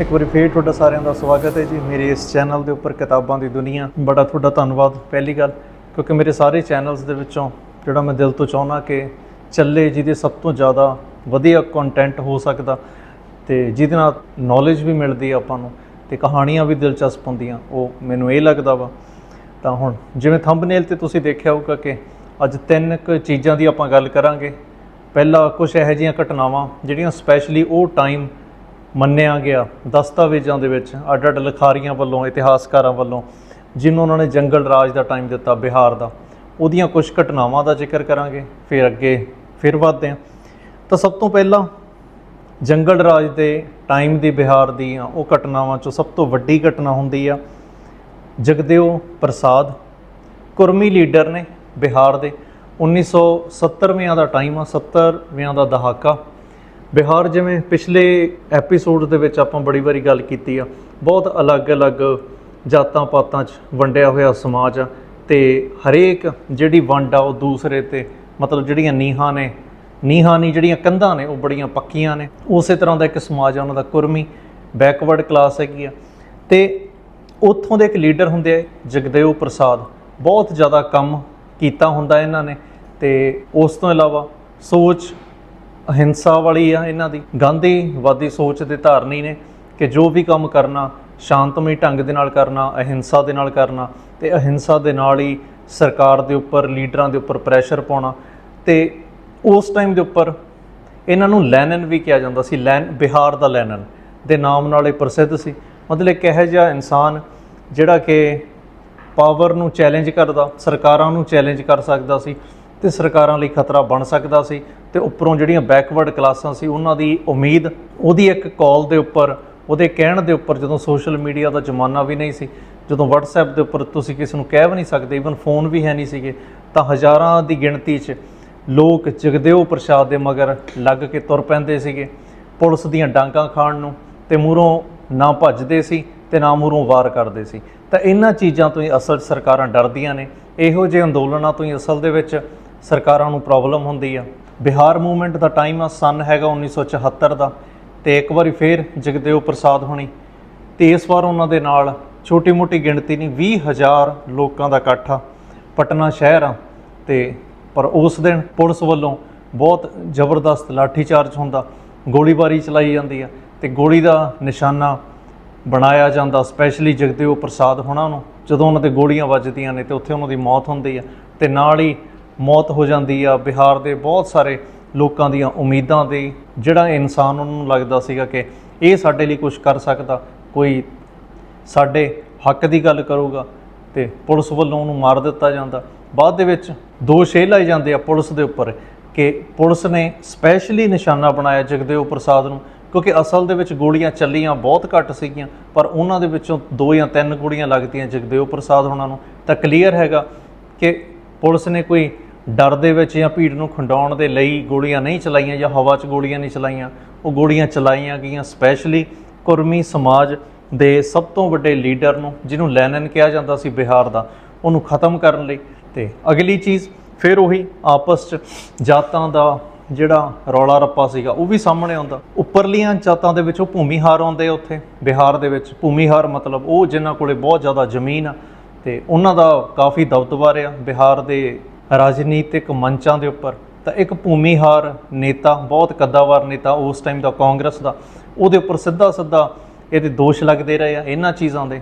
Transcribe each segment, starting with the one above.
ਇੱਕ ਵਾਰੀ ਫੇਰ ਤੁਹਾਡਾ ਸਾਰਿਆਂ ਦਾ ਸਵਾਗਤ ਹੈ ਜੀ। ਮੇਰੇ ਇਸ ਚੈਨਲ ਦੇ ਉੱਪਰ ਕਿਤਾਬਾਂ ਦੀ ਦੁਨੀਆ। ਬੜਾ ਤੁਹਾਡਾ ਧੰਨਵਾਦ। ਪਹਿਲੀ ਗੱਲ, ਕਿਉਂਕਿ ਮੇਰੇ ਸਾਰੇ ਚੈਨਲਸ ਦੇ ਵਿੱਚੋਂ ਜਿਹੜਾ ਮੈਂ ਦਿਲ ਤੋਂ ਚਾਹੁੰਦਾ ਕਿ ਚੱਲੇ, ਜਿਹਦੇ ਸਭ ਤੋਂ ਜ਼ਿਆਦਾ ਵਧੀਆ ਕੰਟੈਂਟ ਹੋ ਸਕਦਾ ਤੇ ਜਿਹਦੇ ਨਾਲ ਨੌਲੇਜ ਵੀ ਮਿਲਦੀ ਆ ਆਪਾਂ ਨੂੰ ਤੇ ਕਹਾਣੀਆਂ ਵੀ ਦਿਲਚਸਪ ਹੁੰਦੀਆਂ, ਉਹ ਮੈਨੂੰ ਇਹ ਲੱਗਦਾ ਵਾ। ਤਾਂ ਹੁਣ ਜਿਵੇਂ ਥੰਬਨੇਲ ਤੇ ਤੁਸੀਂ ਦੇਖਿਆ ਹੋਊਗਾ ਕਿ ਅੱਜ ਤਿੰਨ ਕੁ ਚੀਜ਼ਾਂ ਦੀ ਆਪਾਂ ਗੱਲ ਕਰਾਂਗੇ। ਪਹਿਲਾ ਕੁਝ ਇਹੋ ਜਿਹੀਆਂ ਘਟਨਾਵਾਂ, ਜਿਹੜੀਆਂ ਸਪੈਸ਼ਲੀ ਉਹ ਟਾਈਮ ਮੰਨਿਆ ਗਿਆ ਦਸਤਾਵੇਜ਼ਾਂ ਦੇ ਵਿੱਚ ਅੱਡ ਅੱਡ ਲਿਖਾਰੀਆਂ ਵੱਲੋਂ, ਇਤਿਹਾਸਕਾਰਾਂ ਵੱਲੋਂ ਜਿਹਨੂੰ ਉਹਨਾਂ ਨੇ ਜੰਗਲ ਰਾਜ ਦਾ ਟਾਈਮ ਦਿੱਤਾ ਬਿਹਾਰ ਦਾ, ਉਹਦੀਆਂ ਕੁਝ ਘਟਨਾਵਾਂ ਦਾ ਜ਼ਿਕਰ ਕਰਾਂਗੇ, ਫਿਰ ਅੱਗੇ ਫਿਰ ਵਧਦੇ ਹਾਂ। ਤਾਂ ਸਭ ਤੋਂ ਪਹਿਲਾਂ ਜੰਗਲ ਰਾਜ ਦੇ ਟਾਈਮ ਦੀ ਬਿਹਾਰ ਦੀਆਂ ਉਹ ਘਟਨਾਵਾਂ ਚੋਂ ਸਭ ਤੋਂ ਵੱਡੀ ਘਟਨਾ ਹੁੰਦੀ ਆ, ਜਗਦੇਵ ਪ੍ਰਸਾਦ, ਕੁਰਮੀ ਲੀਡਰ ਨੇ ਬਿਹਾਰ ਦੇ 1970ਵਿਆਂ ਦਾ ਟਾਈਮ ਆ 70ਵਿਆਂ ਦਾ ਦਹਾਕਾ। ਬਿਹਾਰ ਜਿਵੇਂ ਪਿਛਲੇ ਐਪੀਸੋਡ ਦੇ ਵਿੱਚ ਆਪਾਂ ਬੜੀ ਵਾਰੀ ਗੱਲ ਕੀਤੀ ਆ, ਬਹੁਤ ਅਲੱਗ-ਅਲੱਗ ਜਾਤਾਂ ਪਾਤਾਂ 'ਚ ਵੰਡਿਆ ਹੋਇਆ ਸਮਾਜ ਆ ਤੇ ਹਰੇਕ ਜਿਹੜੀ ਵੰਡ ਆ ਉਹ ਦੂਸਰੇ ਤੇ, ਮਤਲਬ ਜਿਹੜੀਆਂ ਨੀਹਾਂ ਨੇ, ਨੀਹਾਂ ਨਹੀਂ, ਜਿਹੜੀਆਂ ਕੰਧਾਂ ਨੇ, ਉਹ ਬੜੀਆਂ ਪੱਕੀਆਂ ਨੇ। ਉਸੇ ਤਰ੍ਹਾਂ ਦਾ ਇੱਕ ਸਮਾਜ ਆ, ਉਹਨਾਂ ਦਾ ਕੁਰਮੀ ਬੈਕਵਰਡ ਕਲਾਸ ਹੈਗੀ ਆ। ਤੇ ਉੱਥੋਂ ਦੇ ਇੱਕ ਲੀਡਰ ਹੁੰਦੇ ਆ, ਜਗਦੇਵ ਪ੍ਰਸਾਦ। ਬਹੁਤ ਜ਼ਿਆਦਾ ਕੰਮ ਕੀਤਾ ਹੁੰਦਾ ਇਹਨਾਂ ਨੇ। ਤੇ ਉਸ ਤੋਂ ਇਲਾਵਾ ਸੋਚ ਅਹਿੰਸਾ ਵਾਲੀ ਆ ਇਹਨਾਂ ਦੀ। ਗਾਂਧੀਵਾਦੀ ਸੋਚ ਦੇ ਧਾਰਨੀ ਨੇ ਕਿ ਜੋ ਵੀ ਕੰਮ ਕਰਨਾ, ਸ਼ਾਂਤਮਈ ਢੰਗ ਦੇ ਨਾਲ ਕਰਨਾ, ਅਹਿੰਸਾ ਦੇ ਨਾਲ ਕਰਨਾ, ਤੇ ਅਹਿੰਸਾ ਦੇ ਨਾਲ ਹੀ ਸਰਕਾਰ ਦੇ ਉੱਪਰ, ਲੀਡਰਾਂ ਦੇ ਉੱਪਰ ਪ੍ਰੈਸ਼ਰ ਪਾਉਣਾ। ਤੇ ਉਸ ਟਾਈਮ ਦੇ ਉੱਪਰ ਇਹਨਾਂ ਨੂੰ ਲੈਨਨ ਵੀ ਕਿਹਾ ਜਾਂਦਾ ਸੀ, ਲੈਨ, ਬਿਹਾਰ ਦਾ ਲੈਨਨ। ਦੇ ਨਾਮ ਨਾਲ ਇਹ ਪ੍ਰਸਿੱਧ ਸੀ। ਮਤਲਬ ਇੱਕ ਇਹੋ ਜਿਹਾ ਇਨਸਾਨ ਜਿਹੜਾ ਕਿ ਪਾਵਰ ਨੂੰ ਚੈਲੰਜ ਕਰਦਾ, ਸਰਕਾਰਾਂ ਨੂੰ ਚੈਲੰਜ ਕਰ ਸਕਦਾ ਸੀ। ਤੇ ਸਰਕਾਰਾਂ ਲਈ ਖਤਰਾ ਬਣ ਸਕਦਾ ਸੀ ਤੇ ਉੱਪਰੋਂ ਜਿਹੜੀਆਂ ਬੈਕਵਰਡ ਕਲਾਸਾਂ ਸੀ, ਉਹਨਾਂ ਦੀ ਉਮੀਦ, ਉਹਦੀ ਇੱਕ ਕਾਲ ਦੇ ਉੱਪਰ, ਉਹਦੇ ਕਹਿਣ ਦੇ ਉੱਪਰ ਜਦੋਂ ਸੋਸ਼ਲ ਮੀਡੀਆ ਦਾ ਜ਼ਮਾਨਾ ਵੀ ਨਹੀਂ ਸੀ, ਜਦੋਂ WhatsApp ਦੇ ਉੱਪਰ ਤੁਸੀਂ ਕਿਸੇ ਨੂੰ ਕਹਿ ਵੀ ਨਹੀਂ ਸਕਦੇ ਇਵਨ ਫੋਨ ਵੀ ਹੈ ਨਹੀਂ ਸੀਗੇ, ਤਾਂ ਹਜ਼ਾਰਾਂ ਦੀ ਗਿਣਤੀ 'ਚ ਲੋਕ ਜਗਦੇਵ ਪ੍ਰਸਾਦ ਦੇ ਮਗਰ ਲੱਗ ਕੇ ਤੁਰ ਪੈਂਦੇ ਸੀਗੇ। ਪੁਲਿਸ ਦੀਆਂ ਡਾਂਗਾਂ ਖਾਣ ਨੂੰ ਤੇ ਮੂਹਰੋਂ ਨਾ ਭੱਜਦੇ ਸੀ ਤੇ ਨਾ ਮੂਹਰੋਂ ਵਾਰ ਕਰਦੇ ਸੀ। ਤਾਂ ਇਹਨਾਂ ਚੀਜ਼ਾਂ ਤੋਂ ਹੀ ਅਸਲ 'ਚ ਸਰਕਾਰਾਂ ਡਰਦੀਆਂ ਨੇ। ਇਹੋ ਜਿਹੇ ਅੰਦੋਲਨਾਂ ਤੋਂ ਹੀ ਅਸਲ ਦੇ ਵਿੱਚ ਸਰਕਾਰਾਂ ਨੂੰ ਪ੍ਰੋਬਲਮ ਹੁੰਦੀ ਆ। ਬਿਹਾਰ ਮੂਵਮੈਂਟ ਦਾ ਟਾਈਮ ਆ ਸਨ ਹੈਗਾ 1974 ਦਾ। ਤੇ ਇੱਕ ਵਾਰੀ ਫੇਰ ਜਗਦੇਵ ਪ੍ਰਸਾਦ ਹੋਣੀ, ਤੇ ਇਸ ਵਾਰ ਉਹਨਾਂ ਦੇ ਨਾਲ ਛੋਟੀ ਮੋਟੀ ਗਿਣਤੀ ਨਹੀਂ 20000 ਲੋਕਾਂ ਦਾ ਇਕੱਠ ਆ। ਪਟਨਾ ਸ਼ਹਿਰ ਆ, ਤੇ ਪਰ ਉਸ ਦਿਨ ਪੁਲਿਸ ਵੱਲੋਂ ਬਹੁਤ ਜ਼ਬਰਦਸਤ ਲਾਠੀਚਾਰਜ ਹੁੰਦਾ, ਗੋਲੀਬਾਰੀ ਚਲਾਈ ਜਾਂਦੀ ਆ, ਤੇ ਗੋਲੀ ਦਾ ਨਿਸ਼ਾਨਾ ਬਣਾਇਆ ਜਾਂਦਾ ਸਪੈਸ਼ਲੀ ਜਗਦੇਵ ਪ੍ਰਸਾਦ ਹੋਣਾ ਨੂੰ। ਜਦੋਂ ਉਹਨਾਂ ਤੇ ਗੋਲੀਆਂ ਵੱਜਦੀਆਂ ਨੇ ਤੇ ਉੱਥੇ ਉਹਨਾਂ ਦੀ ਮੌਤ ਹੁੰਦੀ ਆ, ਤੇ ਨਾਲ ਹੀ ਮੌਤ ਹੋ ਜਾਂਦੀ ਆ। ਬਿਹਾਰ ਦੇ ਬਹੁਤ ਸਾਰੇ ਲੋਕਾਂ ਦੀਆਂ ਉਮੀਦਾਂ ਦੀ ਜਿਹੜਾ ਇਨਸਾਨ ਉਹਨਾਂ ਨੂੰ ਲੱਗਦਾ ਸੀਗਾ ਕਿ ਇਹ ਸਾਡੇ ਲਈ ਕੁਝ ਕਰ ਸਕਦਾ, ਕੋਈ ਸਾਡੇ ਹੱਕ ਦੀ ਗੱਲ ਕਰੂਗਾ ਤੇ ਪੁਲਿਸ ਵੱਲੋਂ ਉਹਨੂੰ ਮਾਰ ਦਿੱਤਾ ਜਾਂਦਾ। ਬਾਅਦ ਦੇ ਵਿੱਚ ਦੋਸ਼ ਇਹ ਲਾਏ ਜਾਂਦੇ ਆ ਪੁਲਿਸ ਦੇ ਉੱਪਰ ਕਿ ਪੁਲਿਸ ਨੇ ਸਪੈਸ਼ਲੀ ਨਿਸ਼ਾਨਾ ਬਣਾਇਆ ਜਗਦੇਵ ਪ੍ਰਸਾਦ ਨੂੰ, ਕਿਉਂਕਿ ਅਸਲ ਦੇ ਵਿੱਚ ਗੋਲੀਆਂ ਚੱਲੀਆਂ ਬਹੁਤ ਘੱਟ ਸੀਗੀਆਂ, ਪਰ ਉਹਨਾਂ ਦੇ ਵਿੱਚੋਂ ਦੋ ਜਾਂ ਤਿੰਨ ਗੋਲੀਆਂ ਲੱਗਦੀਆਂ ਜਗਦੇਵ ਪ੍ਰਸਾਦ ਉਹਨਾਂ ਨੂੰ। ਤਾਂ ਕਲੀਅਰ ਹੈਗਾ ਕਿ ਪੁਲਿਸ ਨੇ ਕੋਈ ਡਰ ਦੇ ਵਿੱਚ ਜਾਂ ਭੀੜ ਨੂੰ ਖੰਡਾਉਣ ਦੇ ਲਈ ਗੋਲੀਆਂ ਨਹੀਂ ਚਲਾਈਆਂ ਜਾਂ ਹਵਾ 'ਚ ਗੋਲੀਆਂ ਨਹੀਂ ਚਲਾਈਆਂ, ਉਹ ਗੋਲੀਆਂ ਚਲਾਈਆਂ ਗਈਆਂ ਸਪੈਸ਼ਲੀ ਕੁਰਮੀ ਸਮਾਜ ਦੇ ਸਭ ਤੋਂ ਵੱਡੇ ਲੀਡਰ ਨੂੰ, ਜਿਹਨੂੰ ਲੈਨਨ ਕਿਹਾ ਜਾਂਦਾ ਸੀ ਬਿਹਾਰ ਦਾ, ਉਹਨੂੰ ਖਤਮ ਕਰਨ ਲਈ ਤੇ ਅਗਲੀ ਚੀਜ਼ ਫਿਰ ਉਹੀ ਆਪਸ 'ਚ ਜਾਤਾਂ ਦਾ ਜਿਹੜਾ ਰੌਲਾ ਰੱਪਾ ਸੀਗਾ, ਉਹ ਵੀ ਸਾਹਮਣੇ ਆਉਂਦਾ। ਉੱਪਰਲੀਆਂ ਜਾਤਾਂ ਦੇ ਵਿੱਚ ਉਹ ਭੂਮੀਹਾਰ ਆਉਂਦੇ ਆ ਉੱਥੇ, ਬਿਹਾਰ ਦੇ ਵਿੱਚ। ਭੂਮੀਹਾਰ ਮਤਲਬ ਉਹ ਜਿਨ੍ਹਾਂ ਕੋਲੇ ਬਹੁਤ ਜ਼ਿਆਦਾ ਜ਼ਮੀਨ ਆ ਤੇ ਉਹਨਾਂ ਦਾ ਕਾਫੀ ਦਬਦਬਾ ਰਿਹਾ, ਬਿਹਾਰ ਦੇ ਰਾਜਨੀਤਿਕ ਮੰਚਾਂ ਦੇ ਉੱਪਰ। ਤਾਂ ਇੱਕ ਭੂਮੀਹਾਰ ਨੇਤਾ, ਬਹੁਤ ਕੱਦਾਵਰ ਨੇਤਾ ਉਸ ਟਾਈਮ ਦਾ, ਕਾਂਗਰਸ ਦਾ, ਉਹਦੇ ਉੱਪਰ ਸਿੱਧਾ ਸਿੱਧਾ ਇਹਦੇ ਦੋਸ਼ ਲੱਗਦੇ ਰਹੇ ਆ ਇਹਨਾਂ ਚੀਜ਼ਾਂ ਦੇ।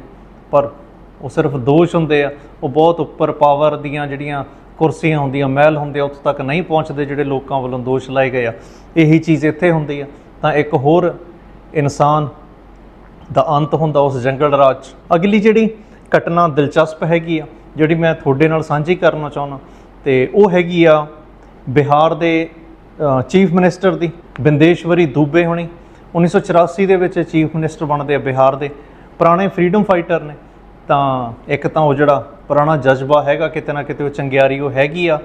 ਪਰ ਉਹ ਸਿਰਫ ਦੋਸ਼ ਹੁੰਦੇ ਆ, ਉਹ ਬਹੁਤ ਉੱਪਰ ਪਾਵਰ ਦੀਆਂ ਜਿਹੜੀਆਂ ਕੁਰਸੀਆਂ ਹੁੰਦੀਆਂ, ਮਹਿਲ ਹੁੰਦੇ ਆ, ਉੱਥੇ ਤੱਕ ਨਹੀਂ ਪਹੁੰਚਦੇ ਜਿਹੜੇ ਲੋਕਾਂ ਵੱਲੋਂ ਦੋਸ਼ ਲਾਏ ਗਏ ਆ। ਇਹੀ ਚੀਜ਼ ਇੱਥੇ ਹੁੰਦੀ ਆ। ਤਾਂ ਇੱਕ ਹੋਰ ਇਨਸਾਨ ਦਾ ਅੰਤ ਹੁੰਦਾ ਉਸ ਜੰਗਲ ਰਾਜ। 'ਚ ਅਗਲੀ ਜਿਹੜੀ ਘਟਨਾ ਦਿਲਚਸਪ ਹੈਗੀ ਆ, ਜਿਹੜੀ ਮੈਂ ਤੁਹਾਡੇ ਨਾਲ ਸਾਂਝੀ ਕਰਨਾ ਚਾਹੁੰਦਾ ਤੇ ਉਹ ਹੈਗੀ ਆ ਬਿਹਾਰ ਦੇ ਚੀਫ ਮਿਨਿਸਟਰ ਦੀ, ਬਿੰਦੇਸ਼ਵਰੀ ਦੂਬੇ ਹੋਣੀ। 1984 ਦੇ ਵਿੱਚ ਚੀਫ ਮਿਨਿਸਟਰ ਬਣਦੇ ਆ ਬਿਹਾਰ ਦੇ। ਪੁਰਾਣੇ ਫਰੀडम ਫਾਈਟਰ ਨੇ। ਤਾਂ ਇੱਕ ਤਾਂ ਉਹ ਜਿਹੜਾ ਪੁਰਾਣਾ ਜਜ਼ਬਾ ਹੈਗਾ, ਕਿਤੇ ਨਾ ਕਿਤੇ ਉਹ ਚੰਗਿਆਰੀ ਉਹ ਹੈਗੀ ਆ।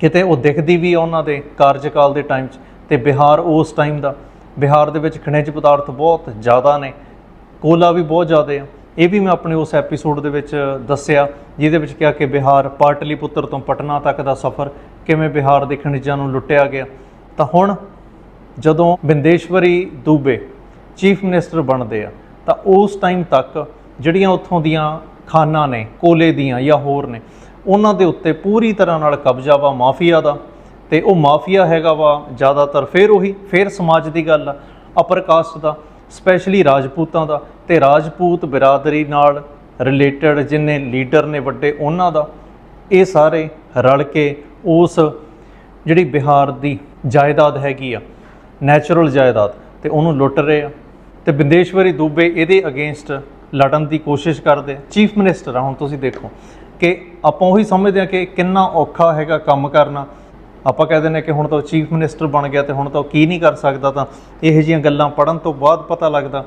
ਕਿਤੇ ਉਹ ਦਿਖਦੀ ਵੀ ਆ ਉਹਨਾਂ ਦੇ ਕਾਰਜਕਾਲ ਦੇ ਟਾਈਮ 'ਚ। ਤੇ ਬਿਹਾਰ ਉਸ ਟਾਈਮ ਦਾ। ਬਿਹਾਰ ਦੇ ਵਿੱਚ ਖਣਿਜ ਪਦਾਰਥ ਬਹੁਤ ਜ਼ਿਆਦਾ ਨੇ। ਕੋਲਾ ਵੀ ਬਹੁਤ ਜ਼ਿਆਦਾ ਆ। ਇਹ ਵੀ ਮੈਂ ਆਪਣੇ ਉਸ ਐਪੀਸੋਡ ਦੇ ਵਿੱਚ ਦੱਸਿਆ, ਜਿਹਦੇ ਵਿੱਚ ਕਿਹਾ ਕਿ ਬਿਹਾਰ ਪਾਟਲੀਪੁੱਤਰ ਤੋਂ ਪਟਨਾ ਤੱਕ ਦਾ ਸਫ਼ਰ ਕਿਵੇਂ ਬਿਹਾਰ ਦੇ ਖਣਿਜਾਂ ਨੂੰ ਲੁੱਟਿਆ ਗਿਆ। ਤਾਂ ਹੁਣ ਜਦੋਂ ਬਿੰਦੇਸ਼ਵਰੀ ਦੂਬੇ ਚੀਫ ਮਿਨਿਸਟਰ ਬਣਦੇ ਆ, ਤਾਂ ਉਸ ਟਾਈਮ ਤੱਕ ਜਿਹੜੀਆਂ ਉੱਥੋਂ ਦੀਆਂ ਖਾਨਾਂ ਨੇ, ਕੋਲੇ ਦੀਆਂ ਜਾਂ ਹੋਰ ਨੇ, ਉਹਨਾਂ ਦੇ ਉੱਤੇ ਪੂਰੀ ਤਰ੍ਹਾਂ ਨਾਲ ਕਬਜ਼ਾ ਵਾ ਮਾਫੀਆ ਦਾ ਤੇ ਉਹ ਮਾਫੀਆ ਹੈਗਾ ਵਾ ਜ਼ਿਆਦਾਤਰ ਫੇਰ ਉਹੀ, ਫੇਰ ਸਮਾਜ ਦੀ ਗੱਲ ਆ ਅਪਰ ਕਾਸਟ ਦਾ। ਸਪੈਸ਼ਲੀ ਰਾਜਪੂਤਾਂ ਦਾ ਤੇ ਰਾਜਪੂਤ ਬਿਰਾਦਰੀ ਨਾਲ ਰਿਲੇਟਡ ਜਿੰਨੇ ਲੀਡਰ ਨੇ ਵੱਡੇ, ਉਹਨਾਂ ਦਾ, ਇਹ ਸਾਰੇ ਰਲ ਕੇ ਉਸ ਜਿਹੜੀ ਬਿਹਾਰ ਦੀ ਜਾਇਦਾਦ ਹੈਗੀ ਆ ਨੈਚੁਰਲ ਜਾਇਦਾਦ, ਤੇ ਉਹਨੂੰ ਲੁੱਟ ਰਹੇ ਆ। ਤੇ ਬਿੰਦੇਸ਼ਵਰੀ ਦੂਬੇ ਇਹਦੇ ਅਗੇਂਸਟ ਲੜਨ ਦੀ ਕੋਸ਼ਿਸ਼ ਕਰਦੇ ਚੀਫ ਮਿਨਿਸਟਰ ਆ, ਹੁਣ ਤੁਸੀਂ ਦੇਖੋ ਕਿ ਆਪਾਂ ਉਹੀ ਸਮਝਦੇ ਆ ਕਿ ਕਿੰਨਾ ਔਖਾ ਹੈਗਾ ਕੰਮ ਕਰਨਾ। ਆਪਾਂ ਕਹਿੰਦੇ ਨੇ ਕਿ ਹੁਣ ਤਾਂ ਚੀਫ ਮਿਨਿਸਟਰ ਬਣ ਗਿਆ ਤੇ ਹੁਣ ਤਾਂ ਉਹ ਕੀ ਨਹੀਂ ਕਰ ਸਕਦਾ ਤਾਂ ਇਹੋ ਜਿਹੀਆਂ ਗੱਲਾਂ ਪੜਨ ਤੋਂ ਬਾਅਦ ਪਤਾ ਲੱਗਦਾ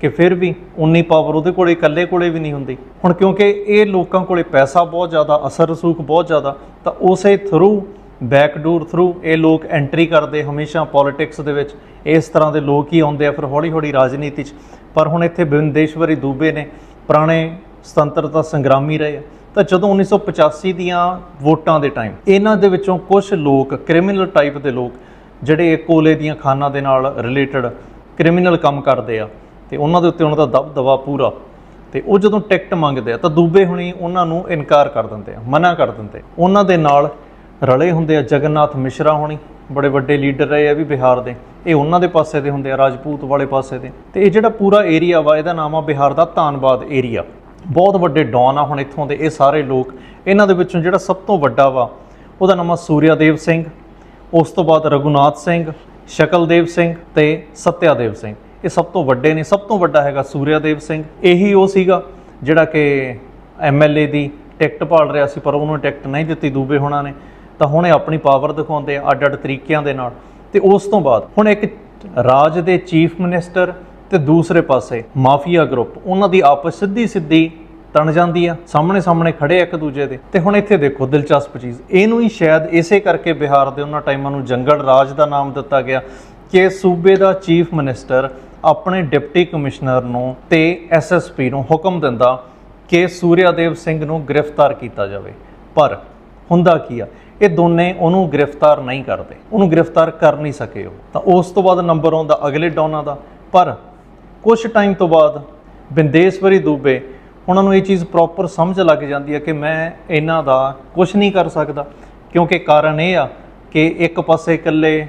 ਕਿ ਫਿਰ ਵੀ ਉਨੀ ਪਾਵਰ ਉਹਦੇ ਕੋਲੇ, ਇਕੱਲੇ ਕੋਲੇ ਵੀ ਨਹੀਂ ਹੁੰਦੀ। ਹੁਣ ਕਿਉਂਕਿ ਇਹ ਲੋਕਾਂ ਕੋਲੇ ਪੈਸਾ ਬਹੁਤ ਜ਼ਿਆਦਾ, ਅਸਰ ਰਸੂਖ ਬਹੁਤ ਜ਼ਿਆਦਾ, ਤਾਂ ਉਸੇ ਥਰੂ ਬੈਕਡੋਰ ਥਰੂ ਇਹ ਲੋਕ ਐਂਟਰੀ ਕਰਦੇ ਹਮੇਸ਼ਾ ਪੋਲਿਟਿਕਸ ਦੇ ਵਿੱਚ। ਇਸ ਤਰ੍ਹਾਂ ਦੇ ਲੋਕ ਹੀ ਆਉਂਦੇ ਆ ਫਿਰ ਹੌਲੀ ਹੌਲੀ ਰਾਜਨੀਤੀ 'ਚ। ਪਰ ਹੁਣ ਇੱਥੇ ਬਿੰਦੇਸ਼ਵਰੀ ਦੂਬੇ ਨੇ, ਪੁਰਾਣੇ ਸੁਤੰਤਰਤਾ ਸੰਗਰਾਮੀ ਰਹੇ ਆ। ਤਾਂ ਜਦੋਂ 1985 ਦੀਆਂ ਵੋਟਾਂ ਦੇ ਟਾਈਮ ਇਹਨਾਂ ਦੇ ਵਿੱਚੋਂ ਕੁਝ ਲੋਕ ਕ੍ਰਿਮੀਨਲ ਟਾਈਪ ਦੇ ਲੋਕ, ਜਿਹੜੇ ਕੋਲੇ ਦੀਆਂ ਖਾਨਾਂ ਦੇ ਨਾਲ ਰਿਲੇਟਡ ਕ੍ਰਿਮੀਨਲ ਕੰਮ ਕਰਦੇ ਆ, ਤੇ ਉਹਨਾਂ ਦੇ ਉੱਤੇ ਉਹਨਾਂ ਦਾ ਦਬਦਬਾ ਪੂਰਾ, ਤੇ ਉਹ ਜਦੋਂ ਟਿਕਟ ਮੰਗਦੇ ਆ ਤਾਂ ਦੂਬੇ ਹੁਣੀ ਉਹਨਾਂ ਨੂੰ ਇਨਕਾਰ ਕਰ ਦਿੰਦੇ ਆ, ਮਨਾ ਕਰ ਦਿੰਦੇ ਉਹਨਾਂ ਦੇ ਨਾਲ ਰਲੇ ਹੁੰਦੇ ਆ ਜਗਨਨਾਥ ਮਿਸ਼ਰਾ ਹੋਣੀ, ਬੜੇ ਵੱਡੇ ਲੀਡਰ ਰਹੇ ਆ ਵੀ ਬਿਹਾਰ ਦੇ। ਇਹ ਉਹਨਾਂ ਦੇ ਪਾਸੇ ਦੇ ਹੁੰਦੇ ਆ, ਰਾਜਪੂਤ ਵਾਲੇ ਪਾਸੇ ਦੇ। ਤੇ ਇਹ ਜਿਹੜਾ ਪੂਰਾ ਏਰੀਆ ਵਾ, ਇਹਦਾ ਨਾਮ ਆ ਬਿਹਾਰ ਦਾ ਧਾਨਬਾਦ ਏਰੀਆ ਬਹੁਤ ਵੱਡੇ ਡੌਨ ਆ ਹੁਣ ਇੱਥੋਂ ਦੇ, ਇਹ ਸਾਰੇ ਲੋਕ। ਇਹਨਾਂ ਦੇ ਵਿੱਚੋਂ ਜਿਹੜਾ ਸਭ ਤੋਂ ਵੱਡਾ ਵਾ, ਉਹਦਾ ਨਾਮ ਆ ਸੂਰਿਆਦੇਵ ਸਿੰਘ, ਉਸ ਤੋਂ ਬਾਅਦ ਰਘੁਨਾਥ ਸਿੰਘ, ਸ਼ਕਲਦੇਵ ਸਿੰਘ ਤੇ ਸਤਿਆਦੇਵ ਸਿੰਘ। ਇਹ ਸਭ ਤੋਂ ਵੱਡੇ ਨੇ, ਸਭ ਤੋਂ ਵੱਡਾ ਹੈਗਾ ਸੂਰਿਆਦੇਵ ਸਿੰਘ। ਇਹੀ ਉਹ ਸੀਗਾ ਜਿਹੜਾ ਕਿ ਐਮਐਲਏ ਦੀ ਟਿਕਟ ਭਾਲ ਰਿਹਾ ਸੀ, ਪਰ ਉਹਨੂੰ ਟਿਕਟ ਨਹੀਂ ਦਿੱਤੀ ਦੂਬੇ ਹੋਣਾ ਨੇ। ਤਾਂ ਹੁਣ ਇਹ ਆਪਣੀ ਪਾਵਰ ਦਿਖਾਉਂਦੇ ਆ ਅੱਡ-ਅੱਡ ਤਰੀਕਿਆਂ ਦੇ ਨਾਲ। ਤੇ ਉਸ ਤੋਂ ਬਾਅਦ ਹੁਣ ਇੱਕ ਰਾਜ ਦੇ ਚੀਫ ਮਿਨਿਸਟਰ ਤੇ ਦੂਸਰੇ ਪਾਸੇ ਮਾਫੀਆ ਗਰੁੱਪ, ਉਹਨਾਂ ਦੀ ਆਪਸ ਸਿੱਧੀ ਸਿੱਧੀ ਤਣ ਜਾਂਦੀ ਆ ਸਾਹਮਣੇ ਸਾਹਮਣੇ ਖੜੇ ਇੱਕ ਦੂਜੇ ਦੇ। ਤੇ ਹੁਣ ਇੱਥੇ ਦੇਖੋ, ਦਿਲਚਸਪ ਚੀਜ਼, ਇਹਨੂੰ ਹੀ ਸ਼ਾਇਦ ਇਸੇ ਕਰਕੇ ਬਿਹਾਰ ਦੇ ਉਹਨਾਂ ਟਾਈਮਾਂ ਨੂੰ ਜੰਗਲ ਰਾਜ ਦਾ ਨਾਮ ਦਿੱਤਾ ਗਿਆ ਕਿ ਸੂਬੇ ਦਾ ਚੀਫ ਮਿਨਿਸਟਰ ਆਪਣੇ ਡਿਪਟੀ ਕਮਿਸ਼ਨਰ ਨੂੰ ਤੇ ਐਸਐਸਪੀ ਨੂੰ ਹੁਕਮ ਦਿੰਦਾ ਕਿ ਸੂਰਿਆਦੇਵ ਸਿੰਘ ਨੂੰ ਗ੍ਰਿਫਤਾਰ ਕੀਤਾ ਜਾਵੇ। ਪਰ ਹੁੰਦਾ ਕੀ ਆ, ਇਹ ਦੋਨੇ ਉਹਨੂੰ ਗ੍ਰਿਫਤਾਰ ਨਹੀਂ ਕਰਦੇ, ਉਹਨੂੰ ਗ੍ਰਿਫਤਾਰ ਕਰ ਨਹੀਂ ਸਕੇ ਉਹ। ਤਾਂ ਉਸ ਤੋਂ ਬਾਅਦ ਨੰਬਰ ਆਉਂਦਾ ਅਗਲੇ ਡੌਨਾਂ ਦਾ। ਪਰ ਕੁਝ ਟਾਈਮ ਤੋਂ ਬਾਅਦ ਬਿੰਦੇਸ਼ਵਰੀ ਦੂਬੇ, ਉਹਨਾਂ ਨੂੰ ਇਹ ਚੀਜ਼ ਪ੍ਰੋਪਰ ਸਮਝ ਲੱਗ ਜਾਂਦੀ ਹੈ ਕਿ ਮੈਂ ਇਹਨਾਂ ਦਾ ਕੁਝ ਨਹੀਂ ਕਰ ਸਕਦਾ। ਕਿਉਂਕਿ ਕਾਰਨ ਇਹ ਆ ਕਿ ਇੱਕ ਪਾਸੇ ਇਕੱਲੇ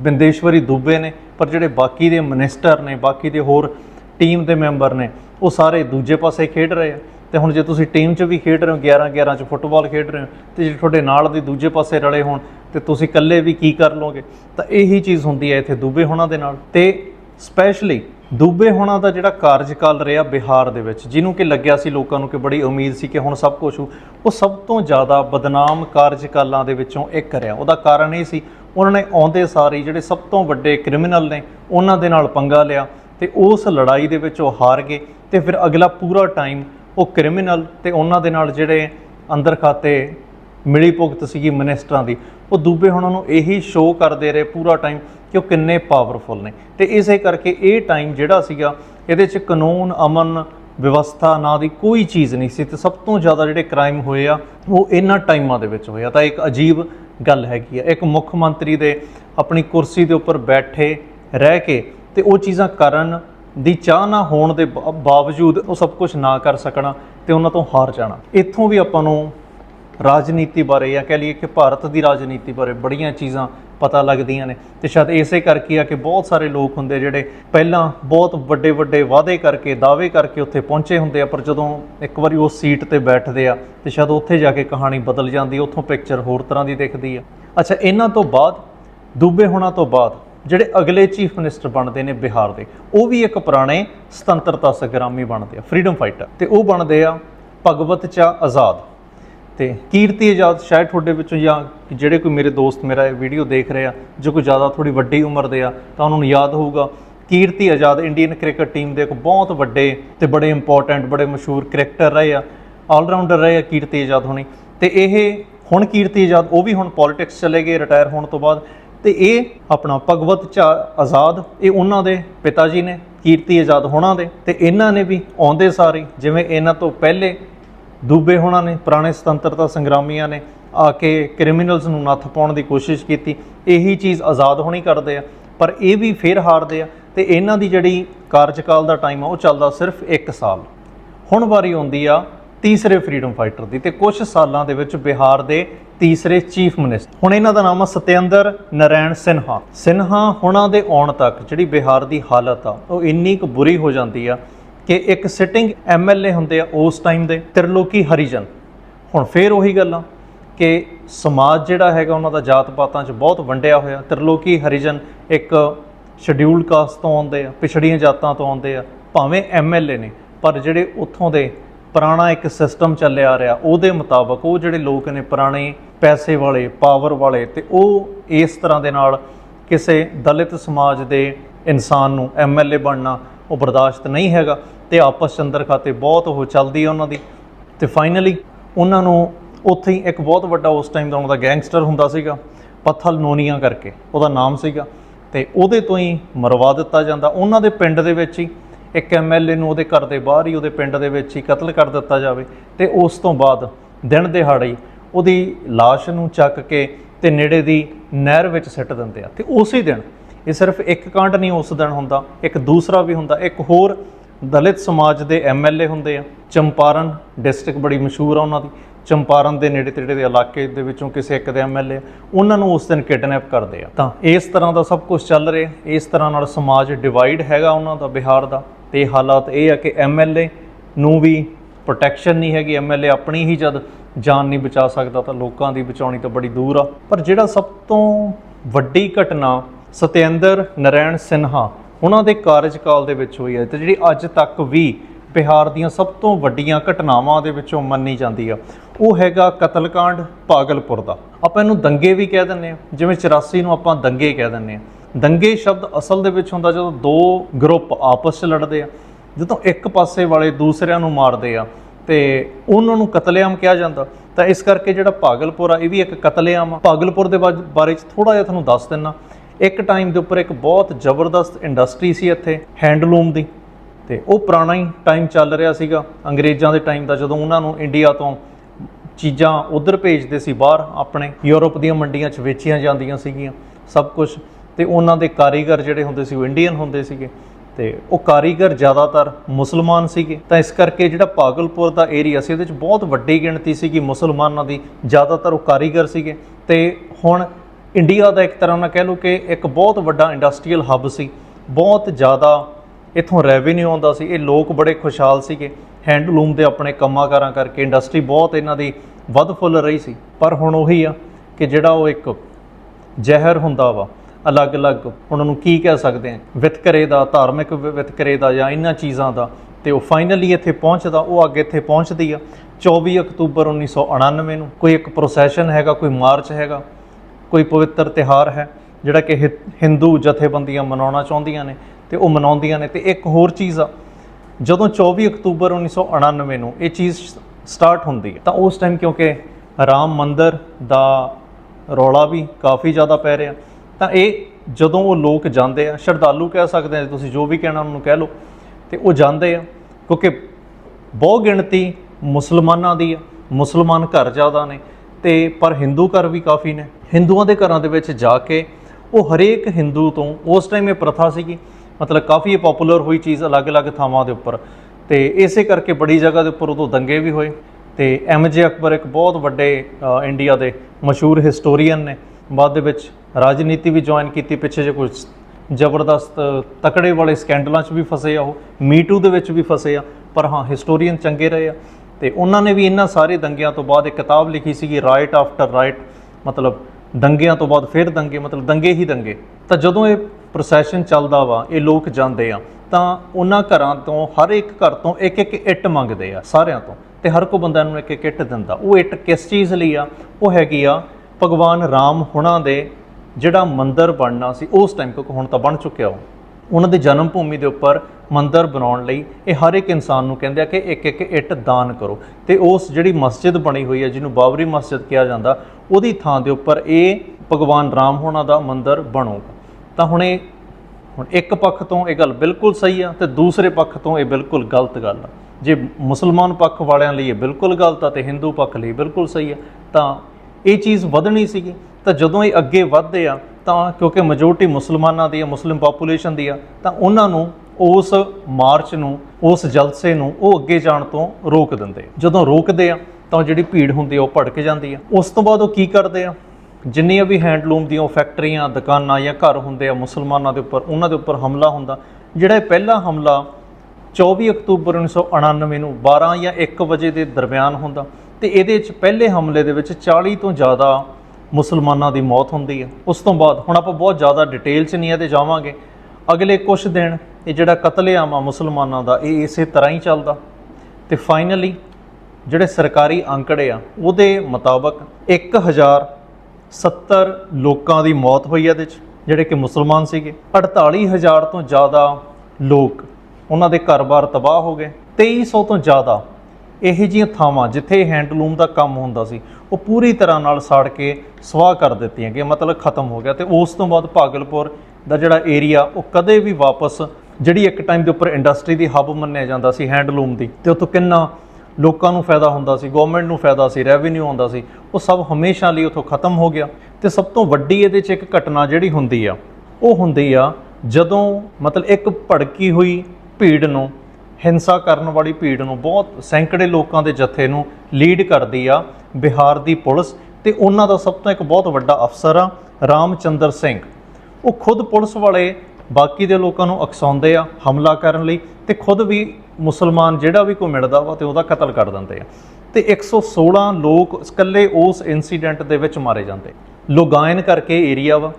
ਬਿੰਦੇਸ਼ਵਰੀ ਦੂਬੇ ਨੇ, ਪਰ ਜਿਹੜੇ ਬਾਕੀ ਦੇ ਮਿਨਿਸਟਰ ਨੇ, ਬਾਕੀ ਦੇ ਹੋਰ ਟੀਮ ਦੇ ਮੈਂਬਰ ਨੇ, ਉਹ ਸਾਰੇ ਦੂਜੇ ਪਾਸੇ ਖੇਡ ਰਹੇ ਆ। ਤੇ ਹੁਣ ਜੇ ਤੁਸੀਂ ਟੀਮ 'ਚ ਵੀ ਖੇਡ ਰਹੇ ਹੋ 11 11 'ਚ ਫੁੱਟਬਾਲ ਖੇਡ ਰਹੇ ਹੋ, ਤੇ ਜੇ ਤੁਹਾਡੇ ਨਾਲ ਦੇ ਦੂਜੇ ਪਾਸੇ ਰਲੇ ਹੋਣ, ਤੇ ਤੁਸੀਂ ਇਕੱਲੇ ਵੀ ਕੀ ਕਰ ਲਓਗੇ? ਤਾਂ ਇਹੀ ਚੀਜ਼ ਹੁੰਦੀ ਹੈ ਇੱਥੇ ਦੂਬੇ ਹੋਣਾ ਦੇ ਨਾਲ। ਤੇ ਸਪੈਸ਼ਲੀ ਦੂਬੇ ਹੋਣਾ ਦਾ ਜਿਹੜਾ ਕਾਰਜਕਾਲ ਰਿਹਾ ਬਿਹਾਰ ਦੇ ਵਿੱਚ, ਜਿਹਨੂੰ ਕਿ ਲੱਗਿਆ ਸੀ ਲੋਕਾਂ ਨੂੰ ਕਿ ਬੜੀ ਉਮੀਦ ਸੀ ਕਿ ਹੁਣ ਸਭ ਕੁਝ ਉਹ ਸਭ ਤੋਂ ਜ਼ਿਆਦਾ ਬਦਨਾਮ ਕਾਰਜਕਾਲਾਂ ਦੇ ਵਿੱਚੋਂ ਇੱਕ ਰਿਹਾ। ਉਹਦਾ ਕਾਰਨ ਇਹ ਸੀ, ਉਹਨਾਂ ਨੇ ਆਉਂਦੇ ਸਾਰੇ ਜਿਹੜੇ ਸਭ ਤੋਂ ਵੱਡੇ ਕ੍ਰਿਮੀਨਲ ਨੇ, ਉਹਨਾਂ ਦੇ ਨਾਲ ਪੰਗਾ ਲਿਆ ਤੇ ਉਸ ਲੜਾਈ ਦੇ ਵਿੱਚ ਉਹ ਹਾਰ ਗਏ ਤੇ ਫਿਰ ਅਗਲਾ ਪੂਰਾ ਟਾਈਮ ਉਹ ਕ੍ਰਿਮੀਨਲ ਤੇ ਉਹਨਾਂ ਦੇ ਨਾਲ ਜਿਹੜੇ ਅੰਦਰ ਖਾਤੇ ਮਿਲੀ ਭੁਗਤ ਸੀਗੀ ਮਿਨਿਸਟਰਾਂ ਦੀ, ਉਹ ਦੂਬੇ ਹੁਣ ਨੂੰ ਇਹੀ ਸ਼ੋਅ ਕਰਦੇ ਰਹੇ ਪੂਰਾ ਟਾਈਮ ਕਿ ਉਹ ਕਿੰਨੇ ਪਾਵਰਫੁਲ ਨੇ। ਤੇ ਇਸੇ ਕਰਕੇ ਇਹ ਟਾਈਮ ਜਿਹੜਾ ਸੀਗਾ, ਇਹਦੇ 'ਚ ਕਾਨੂੰਨ, ਅਮਨ, ਵਿਵਸਥਾ ਨਾਂ ਦੀ ਕੋਈ ਚੀਜ਼ ਨਹੀਂ ਸੀ ਤੇ ਸਭ ਤੋਂ ਜ਼ਿਆਦਾ ਜਿਹੜੇ ਕ੍ਰਾਈਮ ਹੋਏ ਆ, ਉਹ ਇਹਨਾਂ ਟਾਈਮਾਂ ਦੇ ਵਿੱਚ ਹੋਏ ਆ। ਤਾਂ ਇੱਕ ਅਜੀਬ ਗੱਲ ਹੈਗੀ ਆ। ਇੱਕ ਮੁੱਖ ਮੰਤਰੀ ਦੇ ਆਪਣੀ ਕੁਰਸੀ ਦੇ ਉੱਪਰ ਬੈਠੇ, ਰਹਿ ਕੇ ਤੇ ਉਹ ਚੀਜ਼ਾਂ ਕਰਨ ਦੀ ਚਾਹ ਨਾ ਹੋਣ ਦੇ ਬਾਵਜੂਦ ਉਹ ਸਭ ਕੁਝ ਨਾ ਕਰ ਸਕਣਾ ਤੇ ਉਹਨਾਂ ਤੋਂ ਹਾਰ ਜਾਣਾ। ਇੱਥੋਂ ਵੀ ਆਪਾਂ ਨੂੰ ਰਾਜਨੀਤੀ ਬਾਰੇ ਜਾਂ ਕਹਿ ਲਈਏ ਕਿ ਭਾਰਤ ਦੀ ਰਾਜਨੀਤੀ ਬਾਰੇ ਬੜੀਆਂ ਚੀਜ਼ਾਂ ਪਤਾ ਲੱਗਦੀਆਂ ਨੇ। ਤੇ ਸ਼ਾਇਦ ਇਸੇ ਕਰਕੇ ਆ ਕਿ ਬਹੁਤ ਸਾਰੇ ਲੋਕ ਹੁੰਦੇ ਜਿਹੜੇ ਪਹਿਲਾਂ ਬਹੁਤ ਵੱਡੇ ਵੱਡੇ ਵਾਅਦੇ ਕਰਕੇ, ਦਾਅਵੇ ਕਰਕੇ ਉੱਥੇ ਪਹੁੰਚੇ ਹੁੰਦੇ ਆ, ਪਰ ਜਦੋਂ ਇੱਕ ਵਾਰੀ ਉਸ ਸੀਟ ਤੇ ਬੈਠਦੇ ਆ, ਤੇ ਸ਼ਾਇਦ ਉੱਥੇ ਜਾ ਕੇ ਕਹਾਣੀ ਬਦਲ ਜਾਂਦੀ, ਉੱਥੋਂ ਪਿਕਚਰ ਹੋਰ ਤਰ੍ਹਾਂ ਦੀ ਦਿਖਦੀ ਆ। ਅੱਛਾ, ਇਹਨਾਂ ਤੋਂ ਬਾਅਦ, ਦੂਬੇ ਹੋਣਾ ਤੋਂ ਬਾਅਦ ਜਿਹੜੇ ਅਗਲੇ ਚੀਫ ਮਿਨਿਸਟਰ ਬਣਦੇ ਨੇ ਬਿਹਾਰ ਦੇ, ਉਹ ਵੀ ਇੱਕ ਪੁਰਾਣੇ ਸੁਤੰਤਰਤਾ ਸੰਗਰਾਮੀ ਬਣਦੇ ਆ ਫਰੀडम ਫਾਈਟਰ ਤੇ ਉਹ ਬਣਦੇ ਆ ਭਗਵਤ ਚਾ ਆਜ਼ਾਦ। ਤੇ ਕੀਰਤੀ ਆਜ਼ਾਦ ਸ਼ਾਇਦ ਤੁਹਾਡੇ ਵਿੱਚੋਂ ਜਾਂ ਜਿਹੜੇ ਕੋਈ ਮੇਰੇ ਦੋਸਤ, ਮੇਰਾ ਇਹ ਵੀਡੀਓ ਦੇਖ ਰਹੇ ਆ, ਜੋ ਕੋਈ ਜ਼ਿਆਦਾ ਥੋੜੀ ਵੱਡੀ ਉਮਰ ਦੇ ਆ, ਤਾਂ ਉਹਨਾਂ ਨੂੰ ਯਾਦ ਹੋਊਗਾ। Kirti Azad Indian cricket team ਦੇ ਇੱਕ ਬਹੁਤ ਵੱਡੇ ਤੇ ਬੜੇ ਇੰਪੋਰਟੈਂਟ ਬੜੇ ਮਸ਼ਹੂਰ ਕ੍ਰਿਕਟਰ ਰਹੇ ਆ ਆਲਰਾਊਂਡਰ ਰਹੇ ਆ ਕੀਰਤੀ ਆਜ਼ਾਦ ਹੋਣੀ। ਤੇ ਇਹ ਹੁਣ ਕੀਰਤੀ ਆਜ਼ਾਦ, ਉਹ ਵੀ ਹੁਣ ਪੋਲਿਟਿਕਸ ਚਲੇ ਗਏ ਰਿਟਾਇਰ ਹੋਣ ਤੋਂ ਬਾਅਦ। ਤੇ ਇਹ ਆਪਣਾ ਭਗਵਤ ਚਾ ਆਜ਼ਾਦ, ਇਹ ਉਹਨਾਂ ਦੇ ਪਿਤਾ ਜੀ ਨੇ, ਕੀਰਤੀ ਆਜ਼ਾਦ ਹੋਣਾ ਦੇ। ਤੇ ਇਹਨਾਂ ਨੇ ਵੀ ਆਉਂਦੇ ਸਾਰੇ, ਜਿਵੇਂ ਇਹਨਾਂ ਤੋਂ ਪਹਿਲੇ ਦੂਬੇ ਹੋਣਾ ਨੇ, ਪੁਰਾਣੇ ਸੁਤੰਤਰਤਾ ਸੰਗਰਾਮੀਆਂ ਨੇ, ਆ ਕੇ ਕ੍ਰਿਮੀਨਲਸ ਨੂੰ ਨੱਥ ਪਾਉਣ ਦੀ ਕੋਸ਼ਿਸ਼ ਕੀਤੀ, ਇਹੀ ਚੀਜ਼ ਆਜ਼ਾਦ ਹੋਣੀ ਕਰਦੇ ਆ, ਪਰ ਇਹ ਵੀ ਫੇਰ ਹਾਰਦੇ ਆ, ਤੇ ਇਹਨਾਂ ਦੀ ਜਿਹੜੀ ਕਾਰਜਕਾਲ ਦਾ ਟਾਈਮ ਆ, ਉਹ ਚੱਲਦਾ ਸਿਰਫ 1 ਸਾਲ। ਹੁਣ ਵਾਰੀ ਆਉਂਦੀ ਆ ਤੀਸਰੇ ਫਰੀडम ਫਾਈਟਰ ਦੀ, ਤੇ ਕੁਝ ਸਾਲਾਂ ਦੇ ਵਿੱਚ ਬਿਹਾਰ ਦੇ ਤੀਸਰੇ ਚੀਫ ਮਿਨਿਸਟਰ ਹੁਣ ਇਹਨਾਂ ਦਾ ਨਾਮ ਆ ਸਤਿੰਦਰ ਨਰੈਣ ਸਿਨਹਾ। ਸਿਨਹਾ ਹੁਣਾਂ ਦੇ ਆਉਣ ਤੱਕ ਜਿਹੜੀ ਬਿਹਾਰ ਦੀ ਹਾਲਤ ਆ, ਉਹ ਇੰਨੀ ਕੁ ਬੁਰੀ ਹੋ ਜਾਂਦੀ ਆ ਕਿ ਇੱਕ ਸਿਟਿੰਗ ਐਮਐਲਏ ਹੁੰਦੇ ਆ ਉਸ ਟਾਈਮ ਦੇ ਤ੍ਰਿਲੋਕੀ ਹਰੀਜਨ। ਹੁਣ ਫੇਰ ਉਹੀ ਗੱਲਾਂ ਕਿ ਸਮਾਜ ਜਿਹੜਾ ਹੈਗਾ ਉਹਨਾਂ ਦਾ ਜਾਤ ਪਾਤਾਂ 'ਚ ਬਹੁਤ ਵੰਡਿਆ ਹੋਇਆ। ਤ੍ਰਿਲੋਕੀ ਹਰੀਜਨ ਇੱਕ ਸ਼ਡਿਊਲਡ ਕਾਸਟ ਤੋਂ ਆਉਂਦੇ ਆ, ਪਿਛੜੀਆਂ ਜਾਤਾਂ ਤੋਂ ਆਉਂਦੇ ਆ, ਭਾਵੇਂ ਐਮਐਲਏ ਨੇ, ਪਰ ਜਿਹੜੇ ਉੱਥੋਂ ਦੇ ਪੁਰਾਣਾ ਇੱਕ ਸਿਸਟਮ ਚੱਲਿਆ ਆ ਰਿਹਾ, ਉਹਦੇ ਮੁਤਾਬਕ ਉਹ ਜਿਹੜੇ ਲੋਕ ਨੇ ਪੁਰਾਣੇ ਪੈਸੇ ਵਾਲੇ ਪਾਵਰ ਵਾਲੇ ਤੇ ਉਹ ਇਸ ਤਰ੍ਹਾਂ ਦੇ ਨਾਲ ਕਿਸੇ ਦਲਿਤ ਸਮਾਜ ਦੇ ਇਨਸਾਨ ਨੂੰ ਐਮਐਲਏ ਬਣਨਾ ਉਹ ਬਰਦਾਸ਼ਤ ਨਹੀਂ ਹੈਗਾ ਤੇ ਆਪਸ 'ਚ ਅੰਦਰ ਖਾਤੇ ਬਹੁਤ ਉਹ ਚੱਲਦੀ ਹੈ ਉਹਨਾਂ ਦੀ। ਤੇ ਫਾਈਨਲੀ ਉਹਨਾਂ ਨੂੰ ਉੱਥੇ ਹੀ ਇੱਕ ਬਹੁਤ ਵੱਡਾ ਉਸ ਟਾਈਮ ਦਾ ਉਹਨਾਂ ਦਾ ਗੈਂਗਸਟਰ ਹੁੰਦਾ ਸੀਗਾ, ਪੱਥਲ ਨੋਨੀਆ ਕਰਕੇ, ਉਹਦਾ ਨਾਮ ਸੀਗਾ। ਤੇ ਉਹਦੇ ਤੋਂ ਹੀ ਮਰਵਾ ਦਿੱਤਾ ਜਾਂਦਾ। ਉਹਨਾਂ ਦੇ ਪਿੰਡ ਦੇ ਵਿੱਚ ਹੀ ਇੱਕ ਐਮਐਲਏ ਨੂੰ ਉਹਦੇ ਘਰ ਦੇ ਬਾਹਰ ਹੀ ਉਹਦੇ ਪਿੰਡ ਦੇ ਵਿੱਚ ਹੀ ਕਤਲ ਕਰ ਦਿੱਤਾ ਜਾਵੇ ਤੇ ਉਸ ਤੋਂ ਬਾਅਦ ਦਿਨ ਦਿਹਾੜੇ ਉਹਦੀ ਲਾਸ਼ ਨੂੰ ਚੱਕ ਕੇ ਤੇ ਨੇੜੇ ਦੀ ਨਹਿਰ ਵਿੱਚ ਸਿੱਟ ਦਿੰਦੇ ਆ। ਤੇ ਉਸੇ ਦਿਨ ਇਹ ਸਿਰਫ ਇੱਕ ਕਾਂਡ ਨਹੀਂ ਉਸ ਦਿਨ ਹੁੰਦਾ, ਇੱਕ ਦੂਸਰਾ ਵੀ ਹੁੰਦਾ, ਇੱਕ ਹੋਰ ਦਲਿਤ ਸਮਾਜ ਦੇ ਐਮਐਲਏ ਹੁੰਦੇ ਆ। ਚੰਪਾਰਨ ਡਿਸਟ੍ਰਿਕਟ ਬੜੀ ਮਸ਼ਹੂਰ ਆ ਉਹਨਾਂ ਦੀ। ਚੰਪਾਰਨ ਦੇ ਨੇੜੇ ਤੇੜੇ ਦੇ ਇਲਾਕੇ ਦੇ ਵਿੱਚੋਂ ਕਿਸੇ ਇੱਕ ਦੇ ਐਮਐਲਏ ਉਹਨਾਂ ਨੂੰ ਉਸ ਦਿਨ ਕਿਡਨੈਪ ਕਰਦੇ ਆ। ਤਾਂ ਇਸ ਤਰ੍ਹਾਂ ਦਾ ਸਭ ਕੁਝ ਚੱਲ ਰਿਹਾ। ਇਸ ਤਰ੍ਹਾਂ ਨਾਲ ਸਮਾਜ ਡਿਵਾਈਡ ਹੈਗਾ ਉਹਨਾਂ ਦਾ, ਬਿਹਾਰ ਦਾ। ਤੇ ਹਾਲਾਤ ਇਹ ਆ ਕਿ ਐਮਐਲਏ ਨੂੰ ਵੀ ਪ੍ਰੋਟੈਕਸ਼ਨ ਨਹੀਂ ਹੈਗੀ। ਐਮਐਲਏ ਆਪਣੀ ਹੀ ਜਦ ਜਾਨ ਨਹੀਂ ਬਚਾ ਸਕਦਾ ਤਾਂ ਲੋਕਾਂ ਦੀ ਬਚਾਉਣੀ ਤਾਂ ਬੜੀ ਦੂਰ ਆ। ਪਰ ਜਿਹੜਾ ਸਭ ਤੋਂ ਵੱਡੀ ਘਟਨਾ ਸਤਿੰਦਰ ਨਰੈਣ ਸਿਨਹਾ, ਉਹਨਾਂ ਦੇ ਕਾਰਜਕਾਲ ਦੇ ਵਿੱਚ ਹੋਈ ਹੈ ਤੇ ਜਿਹੜੀ ਅੱਜ ਤੱਕ ਵੀ ਬਿਹਾਰ ਦੀਆਂ ਸਭ ਤੋਂ ਵੱਡੀਆਂ ਘਟਨਾਵਾਂ ਦੇ ਵਿੱਚੋਂ ਮੰਨੀ ਜਾਂਦੀ ਆ, ਉਹ ਹੈਗਾ ਕਤਲकांड ਪਾਗਲਪੁਰ ਦਾ। ਆਪਾਂ ਇਹਨੂੰ ਦੰਗੇ ਵੀ ਕਹਿ ਦਿੰਨੇ ਆ, ਜਿਵੇਂ 84 ਨੂੰ ਆਪਾਂ ਦੰਗੇ ਕਹਿ ਦਿੰਨੇ ਆ। ਦੰਗੇ ਸ਼ਬਦ ਅਸਲ ਦੇ ਵਿੱਚ ਹੁੰਦਾ ਜਦੋਂ ਦੋ ਗਰੁੱਪ ਆਪਸ 'ਚ ਲੜਦੇ ਆ, ਜਦੋਂ ਇੱਕ ਪਾਸੇ ਵਾਲੇ ਦੂਸਰਿਆਂ ਨੂੰ ਮਾਰਦੇ ਆ ਤੇ ਉਹਨਾਂ ਨੂੰ ਕਤਲੇਆਮ ਕਿਹਾ ਜਾਂਦਾ, ਤਾਂ ਇਸ ਕਰਕੇ ਜਿਹੜਾ ਪਾਗਲਪੁਰ ਆ, ਇਹ ਵੀ ਇੱਕ ਕਤਲੇਆਮ ਆ। ਭਾਗਲਪੁਰ ਦੇ ਬਾਜ- ਬਾਰੇ ਚ ਥੋੜਾ ਜਿਹਾ ਤੁਹਾਨੂੰ ਦੱਸ ਦਿੰਨਾ ਇੱਕ ਟਾਈਮ ਦੇ ਉੱਪਰ ਇੱਕ ਬਹੁਤ ਜ਼ਬਰਦਸਤ ਇੰਡਸਟਰੀ ਸੀ ਇੱਥੇ ਹੈਂਡਲੂਮ ਦੀ। ਤੇ ਉਹ ਪੁਰਾਣਾ ਹੀ ਟਾਈਮ ਚੱਲ ਰਿਹਾ ਸੀਗਾ। ਅੰਗਰੇਜ਼ਾਂ ਦੇ ਟਾਈਮ ਦਾ ਜਦੋਂ ਉਹਨਾਂ ਨੂੰ ਇੰਡੀਆ ਤੋਂ ਚੀਜ਼ਾਂ ਉਧਰ ਭੇਜਦੇ ਸੀ ਬਾਹਰ, ਆਪਣੇ ਯੂਰਪ ਦੀਆਂ ਮੰਡੀਆਂ 'ਚ ਵੇਚੀਆਂ ਜਾਂਦੀਆਂ ਸੀਗੀਆਂ, ਸਭ ਕੁਝ ਤੇ ਉਹਨਾਂ ਦੇ ਕਾਰੀਗਰ ਜਿਹੜੇ ਹੁੰਦੇ ਸੀ ਉਹ ਇੰਡੀਅਨ ਹੁੰਦੇ ਸੀਗੇ। ਤੇ ਉਹ ਕਾਰੀਗਰ ਜ਼ਿਆਦਾਤਰ ਮੁਸਲਮਾਨ ਸੀਗੇ। ਤਾਂ ਇਸ ਕਰਕੇ ਜਿਹੜਾ ਪਾਗਲਪੁਰ ਦਾ ਏਰੀਆ ਸੀ, ਉਹਦੇ ਵਿੱਚ ਬਹੁਤ ਵੱਡੀ ਗਿਣਤੀ ਸੀਗੀ ਮੁਸਲਮਾਨਾਂ ਦੀ। ਜ਼ਿਆਦਾਤਰ ਉਹ ਕਾਰੀਗਰ ਸੀਗੇ। ਤੇ ਹੁਣ ਇੰਡੀਆ ਦਾ ਇੱਕ ਤਰ੍ਹਾਂ ਨਾਲ ਕਹਿ ਲਓ ਕਿ ਇੱਕ ਬਹੁਤ ਵੱਡਾ ਇੰਡਸਟਰੀਅਲ ਹੱਬ ਸੀ। ਬਹੁਤ ਜ਼ਿਆਦਾ ਇੱਥੋਂ ਰੈਵਨਿਊ ਆਉਂਦਾ ਸੀ। ਇਹ ਲੋਕ ਬੜੇ ਖੁਸ਼ਹਾਲ ਸੀਗੇ। ਹੈਂਡਲੂਮ ਦੇ ਆਪਣੇ ਕੰਮਾਂ-ਕਾਰਾਂ ਕਰਕੇ ਇੰਡਸਟਰੀ ਬਹੁਤ ਇਹਨਾਂ ਦੀ ਵੱਧ ਫੁੱਲ ਰਹੀ ਸੀ। ਪਰ ਹੁਣ ਉਹੀ ਆ ਕਿ ਜਿਹੜਾ ਉਹ ਇੱਕ ਜ਼ਹਿਰ ਹੁੰਦਾ ਵਾ, ਅਲੱਗ-ਅਲੱਗ ਉਹਨਾਂ ਨੂੰ ਕੀ ਕਹਿ ਸਕਦੇ ਆ? ਵਿਤਕਰੇ ਦਾ, ਧਾਰਮਿਕ ਵਿ- ਵਿਤਕਰੇ ਦਾ ਜਾਂ ਇਹਨਾਂ ਚੀਜ਼ਾਂ ਦਾ। ਤੇ ਉਹ ਫਾਈਨਲੀ ਇੱਥੇ ਪਹੁੰਚਦਾ, ਉਹ ਅੱਗੇ ਇੱਥੇ ਪਹੁੰਚਦੀ ਆ। 24 ਅਕਤੂਬਰ 1999 ਨੂੰ ਕੋਈ ਇੱਕ ਪ੍ਰੋਸੈਸ਼ਨ ਹੈਗਾ, ਕੋਈ ਮਾਰਚ ਹੈਗਾ। ਕੋਈ ਪਵਿੱਤਰ ਤਿਹਾਰ ਹੈ, ਜਿਹੜਾ ਕਿ ਹਿ- ਹਿੰਦੂ ਜਥੇਬੰਦੀਆਂ ਮਨਾਉਣਾ ਚਾਹੁੰਦੀਆਂ ਨੇ ਤੇ ਉਹ ਮਨਾਉਂਦੀਆਂ ਨੇ। ਤੇ ਇੱਕ ਹੋਰ ਚੀਜ਼ ਆ, ਜਦੋਂ 24 ਅਕਤੂਬਰ 1999 ਨੂੰ ਇਹ ਚੀਜ਼ ਸਟਾਰਟ ਹੁੰਦੀ ਹੈ, ਤਾਂ ਉਸ ਟਾਈਮ ਕਿਉਂਕਿ ਰਾਮ ਮੰਦਰ ਦਾ ਰੌਲਾ ਵੀ ਕਾਫੀ ਜ਼ਿਆਦਾ ਪੈ ਰਿਹਾ, ਤਾਂ ਇਹ ਜਦੋਂ ਉਹ ਲੋਕ ਜਾਂਦੇ ਆ, ਸ਼ਰਧਾਲੂ ਕਹਿ ਸਕਦੇ ਆ, ਤੁਸੀਂ ਜੋ ਵੀ ਕਹਿਣਾ ਉਹਨਾਂ ਨੂੰ ਕਹਿ ਲਓ, ਤੇ ਉਹ ਜਾਂਦੇ ਆ, ਕਿਉਂਕਿ ਬਹੁ ਗਿਣਤੀ ਮੁਸਲਮਾਨਾਂ ਦੀ ਆ, ਮੁਸਲਮਾਨ ਘਰ ਜ਼ਿਆਦਾ ਨੇ, ਤੇ ਪਰ ਹਿੰਦੂ ਘਰ ਵੀ ਕਾਫੀ ਨੇ। ਹਿੰਦੂਆਂ ਦੇ ਘਰਾਂ ਦੇ ਵਿੱਚ ਜਾ ਕੇ ਉਹ ਹਰੇਕ ਹਿੰਦੂ ਤੋਂ ਉਸ ਟਾਈਮ ਇਹ ਪ੍ਰਥਾ ਸੀਗੀ, ਮਤਲਬ ਕਾਫੀ ਪਾਪੂਲਰ ਹੋਈ ਚੀਜ਼ ਅਲੱਗ-ਅਲੱਗ ਥਾਵਾਂ ਦੇ ਉੱਪਰ। ਤੇ ਇਸੇ ਕਰਕੇ ਬੜੀ ਜਗ੍ਹਾ ਦੇ ਉੱਪਰ ਉਦੋਂ ਦੰਗੇ ਵੀ ਹੋਏ। ਤੇ ਐਮ ਜੇ ਅਕਬਰ ਇੱਕ ਬਹੁਤ ਵੱਡੇ ਇੰਡੀਆ ਦੇ ਮਸ਼ਹੂਰ ਹਿਸਟੋਰੀਅਨ ਨੇ। ਬਾਅਦ ਦੇ ਵਿੱਚ ਰਾਜਨੀਤੀ ਵੀ ਜੁਆਇਨ ਕੀਤੀ, ਪਿੱਛੇ ਜੇ ਕੁਝ ਜ਼ਬਰਦਸਤ ਤਕੜੇ ਵਾਲੇ ਸਕੈਂਡਲਾਂ 'ਚ ਵੀ ਫਸੇ ਆ ਉਹ। ਮੀਟੂ ਦੇ ਵਿੱਚ ਵੀ ਫਸੇ ਆ, ਪਰ ਹਾਂ ਹਿਸਟੋਰੀਅਨ ਚੰਗੇ ਰਹੇ ਆ। ਤੇ ਉਹਨਾਂ ਨੇ ਵੀ ਇਹਨਾਂ ਸਾਰੇ ਦੰਗਿਆਂ ਤੋਂ ਬਾਅਦ ਇੱਕ ਕਿਤਾਬ ਲਿਖੀ ਸੀਗੀ ਰਾਈਟ ਆਫਟਰ ਰਾਈਟ ਮਤਲਬ ਦੰਗਿਆਂ ਤੋਂ ਬਾਅਦ ਫਿਰ ਦੰਗੇ, ਮਤਲਬ ਦੰਗੇ ਹੀ ਦੰਗੇ। ਤਾਂ ਜਦੋਂ ਇਹ ਪ੍ਰੋਸੈਸ਼ਨ ਚੱਲਦਾ ਵਾ, ਇਹ ਲੋਕ ਜਾਂਦੇ ਆ, ਤਾਂ ਉਹਨਾਂ ਘਰਾਂ ਤੋਂ ਹਰ ਇੱਕ ਘਰ ਤੋਂ ਇੱਕ ਇੱਕ ਇੱਟ ਮੰਗਦੇ ਆ ਸਾਰਿਆਂ ਤੋਂ। ਤੇ ਹਰ ਕੋ ਬੰਦਾ ਨੂੰ ਇੱਕ ਇੱਕ ਇੱਟ ਦਿੰਦਾ। ਉਹ ਇੱਟ ਕਿਸ ਚੀਜ਼ ਲਈ ਆ? ਉਹ ਹੈਗੀ ਆ ਭਗਵਾਨ ਰਾਮ ਹੁਣਾਂ ਦੇ ਜਿਹੜਾ ਮੰਦਿਰ ਬਣਨਾ ਸੀ, ਉਸ ਟਾਈਮ ਕਿਉਂਕਿ ਹੁਣ ਤਾਂ ਬਣ ਚੁੱਕਿਆ ਉਹ। ਉਹਨਾਂ ਦੇ ਜਨਮ ਭੂਮੀ ਦੇ ਉੱਪਰ ਮੰਦਰ ਬਣਾਉਣ ਲਈ ਇਹ ਹਰ ਇੱਕ ਇਨਸਾਨ ਨੂੰ ਕਹਿੰਦੇ ਆ ਕਿ ਇੱਕ ਇੱਕ ਇੱਟ ਦਾਨ ਕਰੋ। ਤੇ ਉਸ ਜਿਹੜੀ ਮਸਜਿਦ ਬਣੀ ਹੋਈ ਹੈ, ਜਿਹਨੂੰ ਬਾਬਰੀ ਮਸਜਿਦ ਕਿਹਾ ਜਾਂਦਾ, ਉਹਦੀ ਥਾਂ ਦੇ ਉੱਪਰ ਇਹ ਭਗਵਾਨ ਰਾਮ ਹੋਣਾ ਦਾ ਮੰਦਰ ਬਣੂਗਾ। ਤਾਂ ਹੁਣ ਇਹ ਹੁਣ ਇੱਕ ਪੱਖ ਤੋਂ ਇਹ ਗੱਲ ਬਿਲਕੁਲ ਸਹੀ ਆ ਤੇ ਦੂਸਰੇ ਪੱਖ ਤੋਂ ਇਹ ਬਿਲਕੁਲ ਗਲਤ ਗੱਲ ਆ। ਜੇ ਮੁਸਲਮਾਨ ਪੱਖ ਵਾਲਿਆਂ ਲਈ ਇਹ ਬਿਲਕੁਲ ਗਲਤ ਆ ਤੇ ਹਿੰਦੂ ਪੱਖ ਲਈ ਬਿਲਕੁਲ ਸਹੀ ਆ, ਤਾਂ ਇਹ ਚੀਜ਼ ਵਧਣੀ ਸੀਗੀ। ਤਾਂ ਜਦੋਂ ਇਹ ਅੱਗੇ ਵੱਧਦੇ ਆ ਤਾਂ ਕਿਉਂਕਿ ਮੈਜੋਰਟੀ ਮੁਸਲਮਾਨਾਂ ਦੀ ਹੈ ਮੁਸਲਿਮ ਪੋਪੂਲੇਸ਼ਨ ਦੀ ਆ, ਤਾਂ ਉਹਨਾਂ ਨੂੰ ਉਸ ਮਾਰਚ ਨੂੰ, ਉਸ ਜਲਸੇ ਨੂੰ ਉਹ ਅੱਗੇ ਜਾਣ ਤੋਂ ਰੋਕ ਦਿੰਦੇ ਜਦੋਂ ਰੋਕਦੇ ਆ, ਤਾਂ ਜਿਹੜੀ ਭੀੜ ਹੁੰਦੀ ਆ, ਉਹ ਭੜਕ ਜਾਂਦੀ ਆ। ਉਸ ਤੋਂ ਬਾਅਦ ਉਹ ਕੀ ਕਰਦੇ ਆ? ਜਿੰਨੀਆਂ ਵੀ ਹੈਂਡਲੂਮ ਦੀਆਂ ਫੈਕਟਰੀਆਂ ਦੁਕਾਨਾਂ ਜਾਂ ਘਰ ਹੁੰਦੇ ਆ, ਮੁਸਲਮਾਨਾਂ ਦੇ ਉੱਪਰ, ਉਹਨਾਂ ਦੇ ਉੱਪਰ ਹਮਲਾ ਹੁੰਦਾ। ਜਿਹੜਾ ਇਹ ਪਹਿਲਾ ਹਮਲਾ 24 ਅਕਤੂਬਰ 1999 ਨੂੰ 12 ਜਾਂ 1 ਵਜੇ ਦੇ ਦਰਮਿਆਨ ਹੁੰਦਾ। ਤੇ ਇਹਦੇ ਵਿੱਚ ਪਹਿਲੇ ਹਮਲੇ ਦੇ ਵਿੱਚ 40 ਤੋਂ ਜ਼ਿਆਦਾ ਮੁਸਲਮਾਨਾਂ ਦੀ ਮੌਤ ਹੁੰਦੀ ਹੈ ਉਸ ਤੋਂ ਬਾਅਦ ਹੁਣ ਆਪਾਂ ਬਹੁਤ ਜ਼ਿਆਦਾ ਡਿਟੇਲ 'ਚ ਨਹੀਂ ਇਹਦੇ ਜਾਵਾਂਗੇ। ਅਗਲੇ ਕੁਝ ਦਿਨ ਇਹ ਜਿਹੜਾ ਕਤਲੇਆਮ ਆ ਮੁਸਲਮਾਨਾਂ ਦਾ ਇਹ ਇਸੇ ਤਰ੍ਹਾਂ ਹੀ ਚੱਲਦਾ। ਤੇ ਫਾਈਨਲੀ ਜਿਹੜੇ ਸਰਕਾਰੀ ਅੰਕੜੇ ਆ, ਉਹਦੇ ਮੁਤਾਬਕ 1070 ਲੋਕਾਂ ਦੀ ਮੌਤ ਹੋਈ ਹੈ ਇਹਦੇ 'ਚ, ਜਿਹੜੇ ਕਿ ਮੁਸਲਮਾਨ ਸੀਗੇ। 48000 ਤੋਂ ਜ਼ਿਆਦਾ ਲੋਕ ਉਹਨਾਂ ਦੇ ਘਰ-ਬਾਰ ਤਬਾਹ ਹੋ ਗਏ। 2300 ਤੋਂ ਜ਼ਿਆਦਾ ਇਹੋ ਜਿਹੀਆਂ ਥਾਵਾਂ ਜਿੱਥੇ ਹੈਂਡਲੂਮ ਦਾ ਕੰਮ ਹੁੰਦਾ ਸੀ, ਉਹ ਪੂਰੀ ਤਰ੍ਹਾਂ ਨਾਲ ਸੜ ਕੇ ਸਵਾਹ ਕਰ ਦਿੱਤੀਆਂ ਗਈਆਂ, ਮਤਲਬ ਖਤਮ ਹੋ ਗਿਆ ਤੇ ਉਸ ਤੋਂ ਬਾਅਦ ਭਾਗਲਪੁਰ ਦਾ ਜਿਹੜਾ ਏਰੀਆ ਉਹ ਕਦੇ ਵੀ ਵਾਪਸ ਜਿਹੜੀ ਇੱਕ ਟਾਈਮ ਦੇ ਉੱਪਰ ਇੰਡਸਟਰੀ ਦੀ ਹੱਬ ਮੰਨਿਆ ਜਾਂਦਾ ਸੀ ਹੈਂਡਲੂਮ ਦੀ, ਤੇ ਉੱਥੋਂ ਕਿੰਨਾ ਲੋਕਾਂ ਨੂੰ ਫਾਇਦਾ ਹੁੰਦਾ ਸੀ ਗਵਰਨਮੈਂਟ ਨੂੰ ਫਾਇਦਾ ਸੀ ਰੈਵਨਿਊ ਆਉਂਦਾ ਸੀ, ਉਹ ਸਭ ਹਮੇਸ਼ਾ ਲਈ ਉੱਥੋਂ ਖਤਮ ਹੋ ਗਿਆ। ਤੇ ਸਭ ਤੋਂ ਵੱਡੀ ਇਹਦੇ 'ਚ ਇੱਕ ਘਟਨਾ ਜਿਹੜੀ ਹੁੰਦੀ ਆ, ਉਹ ਹੁੰਦੀ ਆ ਜਦੋਂ ਮਤਲਬ ਇੱਕ ਭੜਕੀ ਹੋਈ ਭੀੜ ਨੂੰ ਹਿੰਸਾ ਕਰਨ ਵਾਲੀ ਭੀੜ ਨੂੰ ਬਹੁਤ ਸੈਂਕੜੇ ਲੋਕਾਂ ਦੇ ਜਥੇ ਨੂੰ ਲੀਡ ਕਰਦੀ ਆ ਬਿਹਾਰ ਦੀ ਪੁਲਿਸ ਤੇ ਉਹਨਾਂ ਦਾ ਸਭ ਤੋਂ ਇੱਕ ਬਹੁਤ ਵੱਡਾ ਅਫਸਰ ਆ, ਰਾਮਚੰਦਰ ਸਿੰਘ। ਉਹ ਖੁਦ ਪੁਲਿਸ ਵਾਲੇ ਬਾਕੀ ਦੇ ਲੋਕਾਂ ਨੂੰ ਅਕਸਾਉਂਦੇ ਆ, ਹਮਲਾ ਕਰਨ ਲਈ ਤੇ ਖੁਦ ਵੀ ਮੁਸਲਮਾਨ ਜਿਹੜਾ ਵੀ ਕੋਈ ਮਿਲਦਾ ਵਾ ਤੇ ਉਹਦਾ ਕਤਲ ਕਰ ਦਿੰਦੇ ਆ। ਤੇ 116 ਲੋਕ ਇਕੱਲੇ ਉਸ ਇਨਸੀਡੈਂਟ ਦੇ ਵਿੱਚ ਮਾਰੇ ਜਾਂਦੇ। ਲੋਗਾਇਨ ਕਰਕੇ ਏਰੀਆ ਵਾ,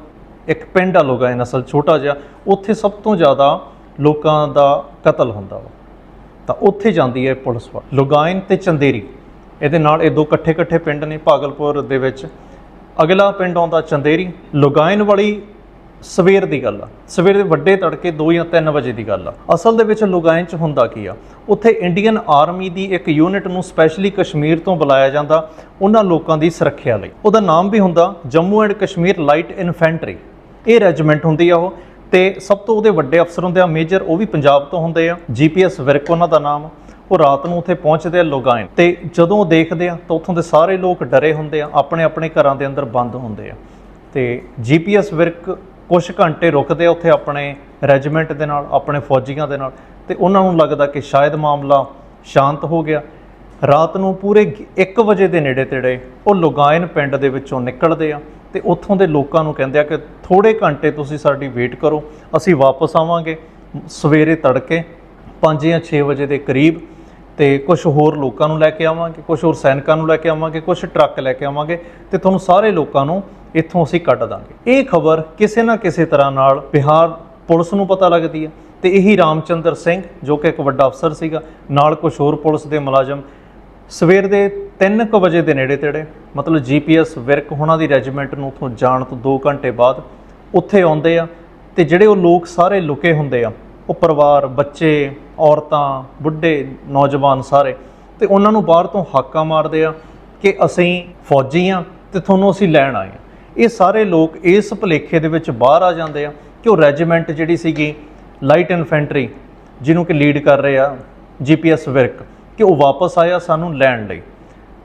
ਇੱਕ ਪਿੰਡ ਆ ਲੋਗਾਇਨ ਅਸਲ, ਛੋਟਾ ਜਿਹਾ, ਉੱਥੇ ਸਭ ਤੋਂ ਜ਼ਿਆਦਾ ਲੋਕਾਂ ਦਾ ਕਤਲ ਹੁੰਦਾ ਵਾ। ਤਾਂ ਉੱਥੇ ਜਾਂਦੀ ਹੈ ਪੁਲਿਸ ਵਾਲ ਲੁਗਾਇਨ ਤੇ ਚੰਦੇਰੀ। ਇਹਦੇ ਨਾਲ ਇਹ ਦੋ ਇਕੱਠੇ ਇਕੱਠੇ ਪਿੰਡ ਨੇ ਭਾਗਲਪੁਰ ਦੇ ਵਿੱਚ। ਅਗਲਾ ਪਿੰਡ ਆਉਂਦਾ ਚੰਦੇਰੀ। ਲੁਗਾਇਨ ਵਾਲੀ ਸਵੇਰ ਦੀ ਗੱਲ ਆ। ਸਵੇਰ ਦੇ ਵੱਡੇ ਤੜਕੇ 2 ਜਾਂ 3 ਵਜੇ ਦੀ ਗੱਲ ਆ। ਅਸਲ ਦੇ ਵਿੱਚ ਲੁਗਾਇਨ ਚ ਹੁੰਦਾ ਕੀ ਆ? ਉੱਥੇ ਇੰਡੀਅਨ ਆਰਮੀ ਦੀ ਇੱਕ ਯੂਨਿਟ ਨੂੰ ਸਪੈਸ਼ਲੀ ਕਸ਼ਮੀਰ ਤੋਂ ਬੁਲਾਇਆ ਜਾਂਦਾ ਉਹਨਾਂ ਲੋਕਾਂ ਦੀ ਸੁਰੱਖਿਆ ਲਈ। ਉਹਦਾ ਨਾਮ ਵੀ ਹੁੰਦਾ Jammu and Kashmir light infantry. ਇਹ ਰੈਜੀਮੈਂਟ ਹੁੰਦੀ ਆ ਉਹ। ਤੇ ਸਭ ਤੋਂ ਉਹਦੇ ਵੱਡੇ ਅਫਸਰ ਹੁੰਦੇ ਆ, ਮੇਜਰ ਉਹ ਵੀ ਪੰਜਾਬ ਤੋਂ ਹੁੰਦੇ ਆ। ਜੀਪੀਐਸ ਵਿਰਕ ਉਹਨਾਂ ਦਾ ਨਾਮ। ਉਹ ਰਾਤ ਨੂੰ ਉੱਥੇ ਪਹੁੰਚਦੇ ਆ ਲੋਗਾਇਨ ਤੇ ਜਦੋਂ ਦੇਖਦੇ ਆ, ਤਾਂ ਉੱਥੋਂ ਦੇ ਸਾਰੇ ਲੋਕ ਡਰੇ ਹੁੰਦੇ ਆ ਆਪਣੇ ਆਪਣੇ ਘਰਾਂ ਦੇ ਅੰਦਰ ਬੰਦ ਹੁੰਦੇ ਆ। ਤੇ ਜੀਪੀਐਸ ਵਿਰਕ ਕੁਝ ਘੰਟੇ ਰੁਕਦੇ ਆ ਉੱਥੇ ਆਪਣੇ ਰੈਜੀਮੈਂਟ ਦੇ ਨਾਲ, ਆਪਣੇ ਫੌਜੀਆਂ ਦੇ ਨਾਲ। ਤੇ ਉਹਨਾਂ ਨੂੰ ਲੱਗਦਾ ਕਿ ਸ਼ਾਇਦ ਮਾਮਲਾ ਸ਼ਾਂਤ ਹੋ ਗਿਆ। ਰਾਤ ਨੂੰ ਪੂਰੇ 1 ਵਜੇ ਦੇ ਨੇੜੇ ਤੇੜੇ ਉਹ ਲੋਗਾਇਨ ਪਿੰਡ ਦੇ ਵਿੱਚੋਂ ਨਿਕਲਦੇ ਆ। ਤੇ ਉੱਥੋਂ ਦੇ ਲੋਕਾਂ ਨੂੰ ਕਹਿੰਦੇ ਆ ਕਿ ਥੋੜੇ ਘੰਟੇ ਤੁਸੀਂ ਸਾਡੀ ਵੇਟ ਕਰੋ, ਅਸੀਂ ਵਾਪਸ ਆਵਾਂਗੇ, ਸਵੇਰੇ ਤੜਕੇ 5 ਜਾਂ 6 ਵਜੇ ਦੇ ਕਰੀਬ ਤੇ ਕੁਝ ਹੋਰ ਲੋਕਾਂ ਨੂੰ ਲੈ ਕੇ ਆਵਾਂਗੇ ਕੁਝ ਹੋਰ ਸੈਨਿਕਾਂ ਨੂੰ ਲੈ ਕੇ ਆਵਾਂਗੇ ਕੁਝ ਟਰੱਕ ਲੈ ਕੇ ਆਵਾਂਗੇ ਤੇ ਤੁਹਾਨੂੰ ਸਾਰੇ ਲੋਕਾਂ ਨੂੰ ਇੱਥੋਂ ਅਸੀਂ ਕੱਢ ਦਾਂਗੇ। ਇਹ ਖਬਰ ਕਿਸੇ ਨਾ ਕਿਸੇ ਤਰ੍ਹਾਂ ਨਾਲ ਬਿਹਾਰ ਪੁਲਿਸ ਨੂੰ ਪਤਾ ਲੱਗਦੀ ਹੈ ਤੇ ਇਹੀ ਰਾਮਚੰਦਰ ਸਿੰਘ ਜੋ ਕਿ ਇੱਕ ਵੱਡਾ ਅਫਸਰ ਸੀਗਾ, ਨਾਲ ਕੁਝ ਹੋਰ ਪੁਲਿਸ ਦੇ ਮੁਲਾਜ਼ਮ ਸਵੇਰ ਦੇ 3:00 ਵਜੇ ਦੇ ਨੇੜੇ ਤੇੜੇ, ਮਤਲਬ ਜੀਪੀਐਸ ਵਿਰਕ ਹੋਣਾ ਦੀ ਰੈਜੀਮੈਂਟ ਨੂੰ ਉੱਥੋਂ ਜਾਣ ਤੋਂ 2 ਘੰਟੇ ਬਾਅਦ ਉੱਥੇ ਆਉਂਦੇ ਆ ਤੇ ਜਿਹੜੇ ਉਹ ਲੋਕ ਸਾਰੇ ਲੁਕੇ ਹੁੰਦੇ ਆ, ਉਹ ਪਰਿਵਾਰ, ਬੱਚੇ, ਔਰਤਾਂ, ਬੁੱਢੇ, ਨੌਜਵਾਨ ਸਾਰੇ, ਤੇ ਉਹਨਾਂ ਨੂੰ ਬਾਹਰ ਤੋਂ ਹਾਕਾਂ ਮਾਰਦੇ ਆ ਕਿ ਅਸੀਂ ਫੌਜੀ ਆ ਤੇ ਤੁਹਾਨੂੰ ਅਸੀਂ ਲੈਣ ਆਏ ਆ। ਇਹ ਸਾਰੇ ਲੋਕ ਇਸ ਭੁਲੇਖੇ ਦੇ ਵਿੱਚ ਬਾਹਰ ਆ ਜਾਂਦੇ ਆ ਕਿ ਉਹ ਰੈਜੀਮੈਂਟ ਜਿਹੜੀ ਸੀਗੀ ਲਾਈਟ ਇਨਫੈਂਟਰੀ ਜਿਹਨੂੰ ਕਿ ਲੀਡ ਕਰ ਰਹੇ ਆ ਜੀਪੀਐਸ ਵਿਰਕ। ਕਿ ਉਹ ਵਾਪਸ ਆਇਆ ਸਾਨੂੰ ਲੈਣ ਲਈ।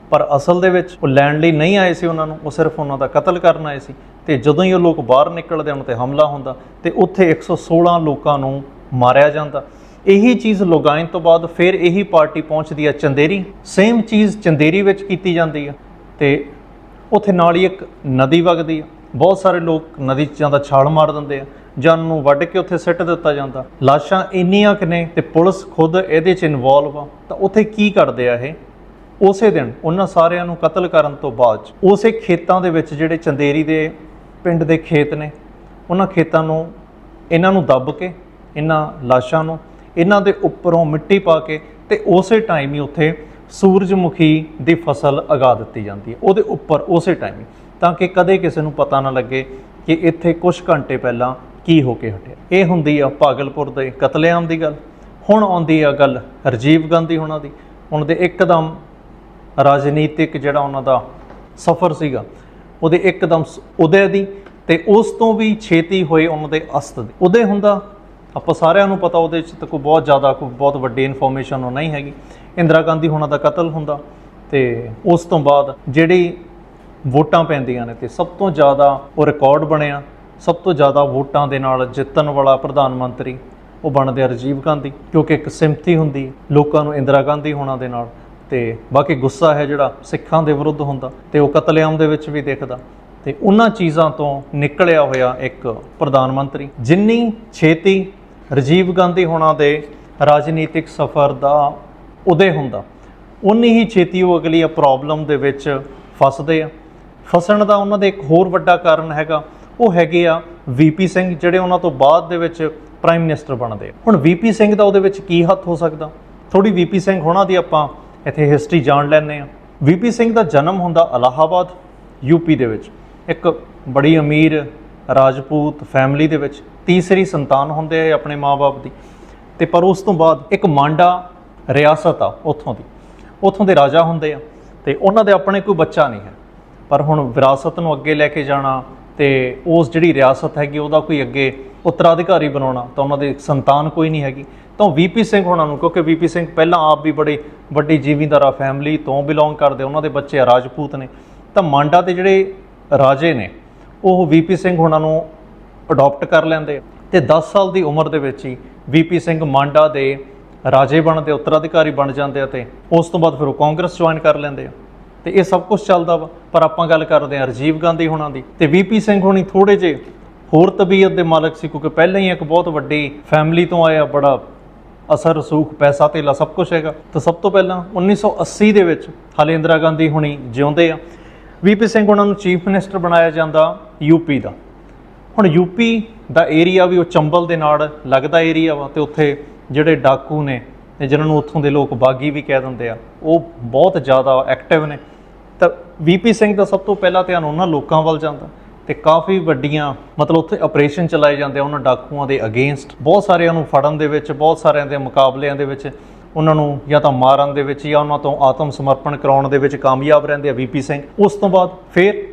ਪਰ ਅਸਲ ਦੇ ਵਿੱਚ ਉਹ ਲੈਣ ਲਈ ਨਹੀਂ ਆਏ ਸੀ ਉਹਨਾਂ ਨੂੰ, ਉਹ ਸਿਰਫ ਉਹਨਾਂ ਦਾ ਕਤਲ ਕਰਨ ਆਏ ਸੀ। ਤੇ ਜਦੋਂ ਹੀ ਉਹ ਲੋਕ ਬਾਹਰ ਨਿਕਲਦੇ ਉਹਨਾਂ ਤੇ ਹਮਲਾ ਹੁੰਦਾ, ਤੇ ਉੱਥੇ 116 ਲੋਕਾਂ ਨੂੰ ਮਾਰਿਆ ਜਾਂਦਾ। ਇਹੀ ਚੀਜ਼ ਲੋਗਾਇਨ ਤੋਂ ਬਾਅਦ ਫਿਰ ਇਹੀ ਪਾਰਟੀ ਪਹੁੰਚਦੀ ਆ ਚੰਦੇਰੀ। ਸੇਮ ਚੀਜ਼ ਚੰਦੇਰੀ ਵਿੱਚ ਕੀਤੀ ਜਾਂਦੀ ਆ ਤੇ ਉੱਥੇ ਨਾਲ ਹੀ ਇੱਕ ਨਦੀ ਵਗਦੀ ਆ ਬਹੁਤ ਸਾਰੇ ਲੋਕ ਨਦੀ 'ਚ ਜਾਂਦਾ ਛਾਲ ਮਾਰ ਦਿੰਦੇ ਆ। ਜਾਂ ਨੂੰ ਵੱਢ ਕੇ ਉੱਥੇ ਸਿੱਟ ਦਿੱਤਾ ਜਾਂਦਾ। ਲਾਸ਼ਾਂ ਇੰਨੀਆਂ ਕਿ ਨੇ ਤੇ ਪੁਲਿਸ ਖੁਦ ਇਹਦੇ 'ਚ ਇਨਵੋਲਵ ਆ। ਤਾਂ ਉੱਥੇ ਕੀ ਕਰਦੇ ਆ ਇਹ? ਉਸੇ ਦਿਨ ਉਹਨਾਂ ਸਾਰਿਆਂ ਨੂੰ ਕਤਲ ਕਰਨ ਤੋਂ ਬਾਅਦ 'ਚ ਉਸੇ ਖੇਤਾਂ ਦੇ ਵਿੱਚ ਜਿਹੜੇ ਚੰਦੇਰੀ ਦੇ ਪਿੰਡ ਦੇ ਖੇਤ ਨੇ, ਉਹਨਾਂ ਖੇਤਾਂ ਨੂੰ ਇਹਨਾਂ ਨੂੰ ਦੱਬ ਕੇ, ਇਹਨਾਂ ਲਾਸ਼ਾਂ ਨੂੰ ਇਹਨਾਂ ਦੇ ਉੱਪਰੋਂ ਮਿੱਟੀ ਪਾ ਕੇ ਤੇ ਉਸੇ ਟਾਈਮ ਹੀ ਉੱਥੇ ਸੂਰਜਮੁਖੀ ਦੀ ਫਸਲ ਉਗਾ ਦਿੱਤੀ ਜਾਂਦੀ ਹੈ। ਉਹਦੇ ਉੱਪਰ ਉਸੇ ਟਾਈਮ ਹੀ। ਤਾਂ ਕਿ ਕਦੇ ਕਿਸੇ ਨੂੰ ਪਤਾ ਨਾ ਲੱਗੇ ਕਿ ਇੱਥੇ ਕੁਝ ਘੰਟੇ ਪਹਿਲਾਂ ਕੀ ਹੋ ਕੇ ਹਟਿਆ? ਇਹ ਹੁੰਦੀ ਆ ਭਾਗਲਪੁਰ ਦੇ ਕਤਲੇਆਮ ਦੀ ਗੱਲ। ਹੁਣ ਆਉਂਦੀ ਆ ਗੱਲ ਰਜੀਵ ਗਾਂਧੀ ਹੋਣਾ ਦੀ। ਉਹਨਾਂ ਦੇ ਇੱਕਦਮ ਰਾਜਨੀਤਿਕ ਜਿਹੜਾ ਉਹਨਾਂ ਦਾ ਸਫ਼ਰ ਸੀਗਾ, ਉਹਦੇ ਇੱਕਦਮ ਸ- ਉਦੈ ਦੀ ਤੇ ਉਸ ਤੋਂ ਵੀ ਛੇਤੀ ਹੋਏ ਉਹਨਾਂ ਦੇ ਅਸਤ ਦੇ। ਉਦੈ ਹੁੰਦਾ, ਆਪਾਂ ਸਾਰਿਆਂ ਨੂੰ ਪਤਾ ਉਹਦੇ 'ਚ ਤਾਂ ਕੋਈ ਬਹੁਤ ਜ਼ਿਆਦਾ, ਕੋਈ ਬਹੁਤ ਵੱਡੀ ਇਨਫੋਰਮੇਸ਼ਨ ਉਹ ਨਹੀਂ ਹੈਗੀ। ਇੰਦਰਾ ਗਾਂਧੀ ਹੋਣਾ ਦਾ ਕਤਲ ਹੁੰਦਾ ਤੇ ਉਸ ਤੋਂ ਬਾਅਦ ਜਿਹੜੀ ਵੋਟਾਂ ਪੈਂਦੀਆਂ ਨੇ ਤੇ ਸਭ ਤੋਂ ਜ਼ਿਆਦਾ ਉਹ ਰਿਕਾਰਡ ਬਣਿਆ। ਸਭ ਤੋਂ ਜ਼ਿਆਦਾ ਵੋਟਾਂ ਦੇ ਨਾਲ ਜਿੱਤਣ ਵਾਲਾ ਪ੍ਰਧਾਨ ਮੰਤਰੀ, ਉਹ ਬਣਦੇ ਆ ਰਾਜੀਵ ਗਾਂਧੀ, ਕਿਉਂਕਿ ਇੱਕ ਸਿੰਪਥੀ ਹੁੰਦੀ, ਲੋਕਾਂ ਨੂੰ ਇੰਦਰਾ ਗਾਂਧੀ ਹੋਣਾ ਦੇ ਨਾਲ, ਤੇ ਬਾਕੀ ਗੁੱਸਾ ਹੈ ਜਿਹੜਾ ਸਿੱਖਾਂ ਦੇ ਵਿਰੁੱਧ ਹੁੰਦਾ, ਤੇ ਉਹ ਕਤਲੇਆਮ ਦੇ ਵਿੱਚ ਵੀ ਦੇਖਦਾ। ਤੇ ਉਹਨਾਂ ਚੀਜ਼ਾਂ ਤੋਂ ਨਿਕਲਿਆ ਹੋਇਆ ਇੱਕ ਪ੍ਰਧਾਨ ਮੰਤਰੀ, ਜਿੰਨੀ ਛੇਤੀ ਰਾਜੀਵ ਗਾਂਧੀ ਹੋਣਾ ਦੇ ਰਾਜਨੀਤਿਕ ਸਫ਼ਰ ਦਾ ਉਦੇ ਹੁੰਦਾ ਉਨੀ ਹੀ ਛੇਤੀ ਉਹ ਅਗਲੀ ਪ੍ਰੋਬਲਮ ਦੇ ਵਿੱਚ ਫਸਦੇ ਆ। ਫਸਣ ਦਾ ਉਹਨਾਂ ਦੇ ਇੱਕ ਹੋਰ ਵੱਡਾ ਕਾਰਨ ਹੈਗਾ ਉਹ ਹੈਗੇ ਆ ਵੀਪੀ ਸਿੰਘ ਜਿਹੜੇ ਉਹਨਾਂ ਤੋਂ ਬਾਅਦ ਦੇ ਵਿੱਚ ਪ੍ਰਾਈਮ ਮਿਨਿਸਟਰ ਬਣਦੇ ਆ। ਹੁਣ ਵੀਪੀ ਸਿੰਘ ਦਾ ਉਹਦੇ ਵਿੱਚ ਕੀ ਹੱਥ ਹੋ ਸਕਦਾ? ਥੋੜੀ ਵੀਪੀ ਸਿੰਘ ਹੋਣਾ ਦੀ ਆਪਾਂ ਇੱਥੇ ਹਿਸਟਰੀ ਜਾਣ ਲੈਂਦੇ ਆ ਵੀਪੀ ਸਿੰਘ ਦਾ ਜਨਮ ਹੁੰਦਾ ਅਲਾਹਾਬਾਦ ਯੂਪੀ ਦੇ ਵਿੱਚ। ਇੱਕ ਬੜੀ ਅਮੀਰ ਰਾਜਪੂਤ ਫੈਮਿਲੀ ਦੇ ਵਿੱਚ ਤੀਸਰੀ ਸੰਤਾਨ ਹੁੰਦੇ ਆ ਆਪਣੇ ਮਾਪੇ ਦੀ। ਤੇ ਪਰ ਉਸ ਤੋਂ ਬਾਅਦ ਇੱਕ ਮਾਂਡਾ ਰਿਆਸਤ ਆ ਉੱਥੋਂ ਦੀ। ਉੱਥੋਂ ਦੇ ਰਾਜਾ ਹੁੰਦੇ ਆ ਤੇ ਉਹਨਾਂ ਦੇ ਆਪਣੇ ਕੋਈ ਬੱਚਾ ਨਹੀਂ ਹੈ। ਪਰ ਹੁਣ ਵਿਰਾਸਤ ਨੂੰ ਅੱਗੇ ਲੈ ਕੇ ਜਾਣਾ ਤੇ ਉਸ ਜਿਹੜੀ ਰਿਆਸਤ ਹੈਗੀ, ਉਹਦਾ ਕੋਈ ਅੱਗੇ ਉੱਤਰਾਧਿਕਾਰੀ ਬਣਾਉਣਾ, ਤਾਂ ਉਹਨਾਂ ਦੇ ਸੰਤਾਨ ਕੋਈ ਨਹੀਂ ਹੈਗੀ। ਤਾਂ ਵੀਪੀ ਸਿੰਘ ਹੋਣਾ ਨੂੰ, ਕਿਉਂਕਿ ਵੀਪੀ ਸਿੰਘ ਪਹਿਲਾਂ ਆਪ ਵੀ ਬੜੇ ਵੱਡੀ ਜੀਵੀਂਦਾਰਾ ਫੈਮਿਲੀ ਤੋਂ ਬਿਲੋਂਗ ਕਰਦੇ, ਉਹਨਾਂ ਦੇ ਬੱਚੇ ਰਾਜਪੂਤ ਨੇ। ਤਾਂ ਮਾਂਡਾ ਦੇ ਜਿਹੜੇ ਰਾਜੇ ਨੇ, ਉਹ ਵੀਪੀ ਸਿੰਘ ਹੋਣਾ ਨੂੰ ਅਡਾਪਟ ਕਰ ਲੈਂਦੇ ਆ। ਤੇ 10 ਸਾਲ ਦੀ ਉਮਰ ਦੇ ਵਿੱਚ ਹੀ ਵੀਪੀ ਸਿੰਘ ਮਾਂਡਾ ਦੇ ਰਾਜੇ ਬਣਦੇ, ਉੱਤਰਾਧਿਕਾਰੀ ਬਣ ਜਾਂਦੇ ਆ ਤੇ ਉਸ ਤੋਂ ਬਾਅਦ ਫਿਰ ਉਹ ਕਾਂਗਰਸ ਜੁਆਇਨ ਕਰ ਲੈਂਦੇ ਆ। ਤੇ ਇਹ ਸਭ ਕੁਝ ਚੱਲਦਾ ਵਾ। ਪਰ ਆਪਾਂ ਗੱਲ ਕਰਦੇ ਹਾਂ ਰਾਜੀਵ ਗਾਂਧੀ ਹੋਣਾ ਦੀ ਤੇ ਵੀਪੀ ਸਿੰਘ ਹੁਣੀ ਥੋੜੇ ਜੇ ਹੋਰ ਤਬੀਅਤ ਦੇ ਮਾਲਕ ਸੀ, ਕਿਉਂਕਿ ਪਹਿਲਾਂ ਹੀ ਇੱਕ ਬਹੁਤ ਵੱਡੀ ਫੈਮਿਲੀ ਤੋਂ ਆਇਆ, ਬੜਾ ਅਸਰ ਰਸੂਖ ਪੈਸਾ, ਧੇਲਾ ਸਭ ਕੁਝ ਹੈਗਾ। ਤਾਂ ਸਭ ਤੋਂ ਪਹਿਲਾਂ 1980 ਦੇ ਵਿੱਚ ਹਾਲੇ ਇੰਦਰਾ ਗਾਂਧੀ ਹੁਣੀ ਜਿਉਂਦੇ ਆ। ਵੀਪੀ ਸਿੰਘ ਉਹਨਾਂ ਨੂੰ ਚੀਫ ਮਿਨਿਸਟਰ ਬਣਾਇਆ ਜਾਂਦਾ ਯੂਪੀ ਦਾ। ਹੁਣ ਯੂਪੀ ਦਾ ਏਰੀਆ ਵੀ ਉਹ ਚੰਬਲ ਦੇ ਨਾਲ ਲੱਗਦਾ ਏਰੀਆ ਵਾ ਤੇ ਉੱਥੇ ਜਿਹੜੇ ਡਾਕੂ ਨੇ ਤੇ ਜਿਨ੍ਹਾਂ ਨੂੰ ਉੱਥੋਂ ਦੇ ਲੋਕ ਬਾਗੀ ਵੀ ਕਹਿ ਦਿੰਦੇ ਆ, ਉਹ ਬਹੁਤ ਜ਼ਿਆਦਾ ਐਕਟਿਵ ਨੇ। ਤਾਂ ਵੀਪੀ ਸਿੰਘ ਦਾ ਸਭ ਤੋਂ ਪਹਿਲਾਂ ਧਿਆਨ ਉਹਨਾਂ ਲੋਕਾਂ ਵੱਲ ਜਾਂਦਾ ਤੇ ਕਾਫੀ ਵੱਡੀਆਂ, ਮਤਲਬ ਉੱਥੇ ਆਪਰੇਸ਼ਨ ਚਲਾਏ ਜਾਂਦੇ ਆ ਉਹਨਾਂ ਡਾਕੂਆਂ ਦੇ ਅਗੇਂਸਟ ਬਹੁਤ ਸਾਰਿਆਂ ਨੂੰ ਫੜਨ ਦੇ ਵਿੱਚ, ਬਹੁਤ ਸਾਰਿਆਂ ਦੇ ਮੁਕਾਬਲਿਆਂ ਦੇ ਵਿੱਚ, ਉਹਨਾਂ ਨੂੰ ਜਾਂ ਤਾਂ ਮਾਰਨ ਦੇ ਵਿੱਚ ਜਾਂ ਉਹਨਾਂ ਤੋਂ ਆਤਮ ਸਮਰਪਣ ਕਰਾਉਣ ਦੇ ਵਿੱਚ ਕਾਮਯਾਬ ਰਹਿੰਦੇ ਆ ਵੀਪੀ ਸਿੰਘ। ਉਸ ਤੋਂ ਬਾਅਦ ਫਿਰ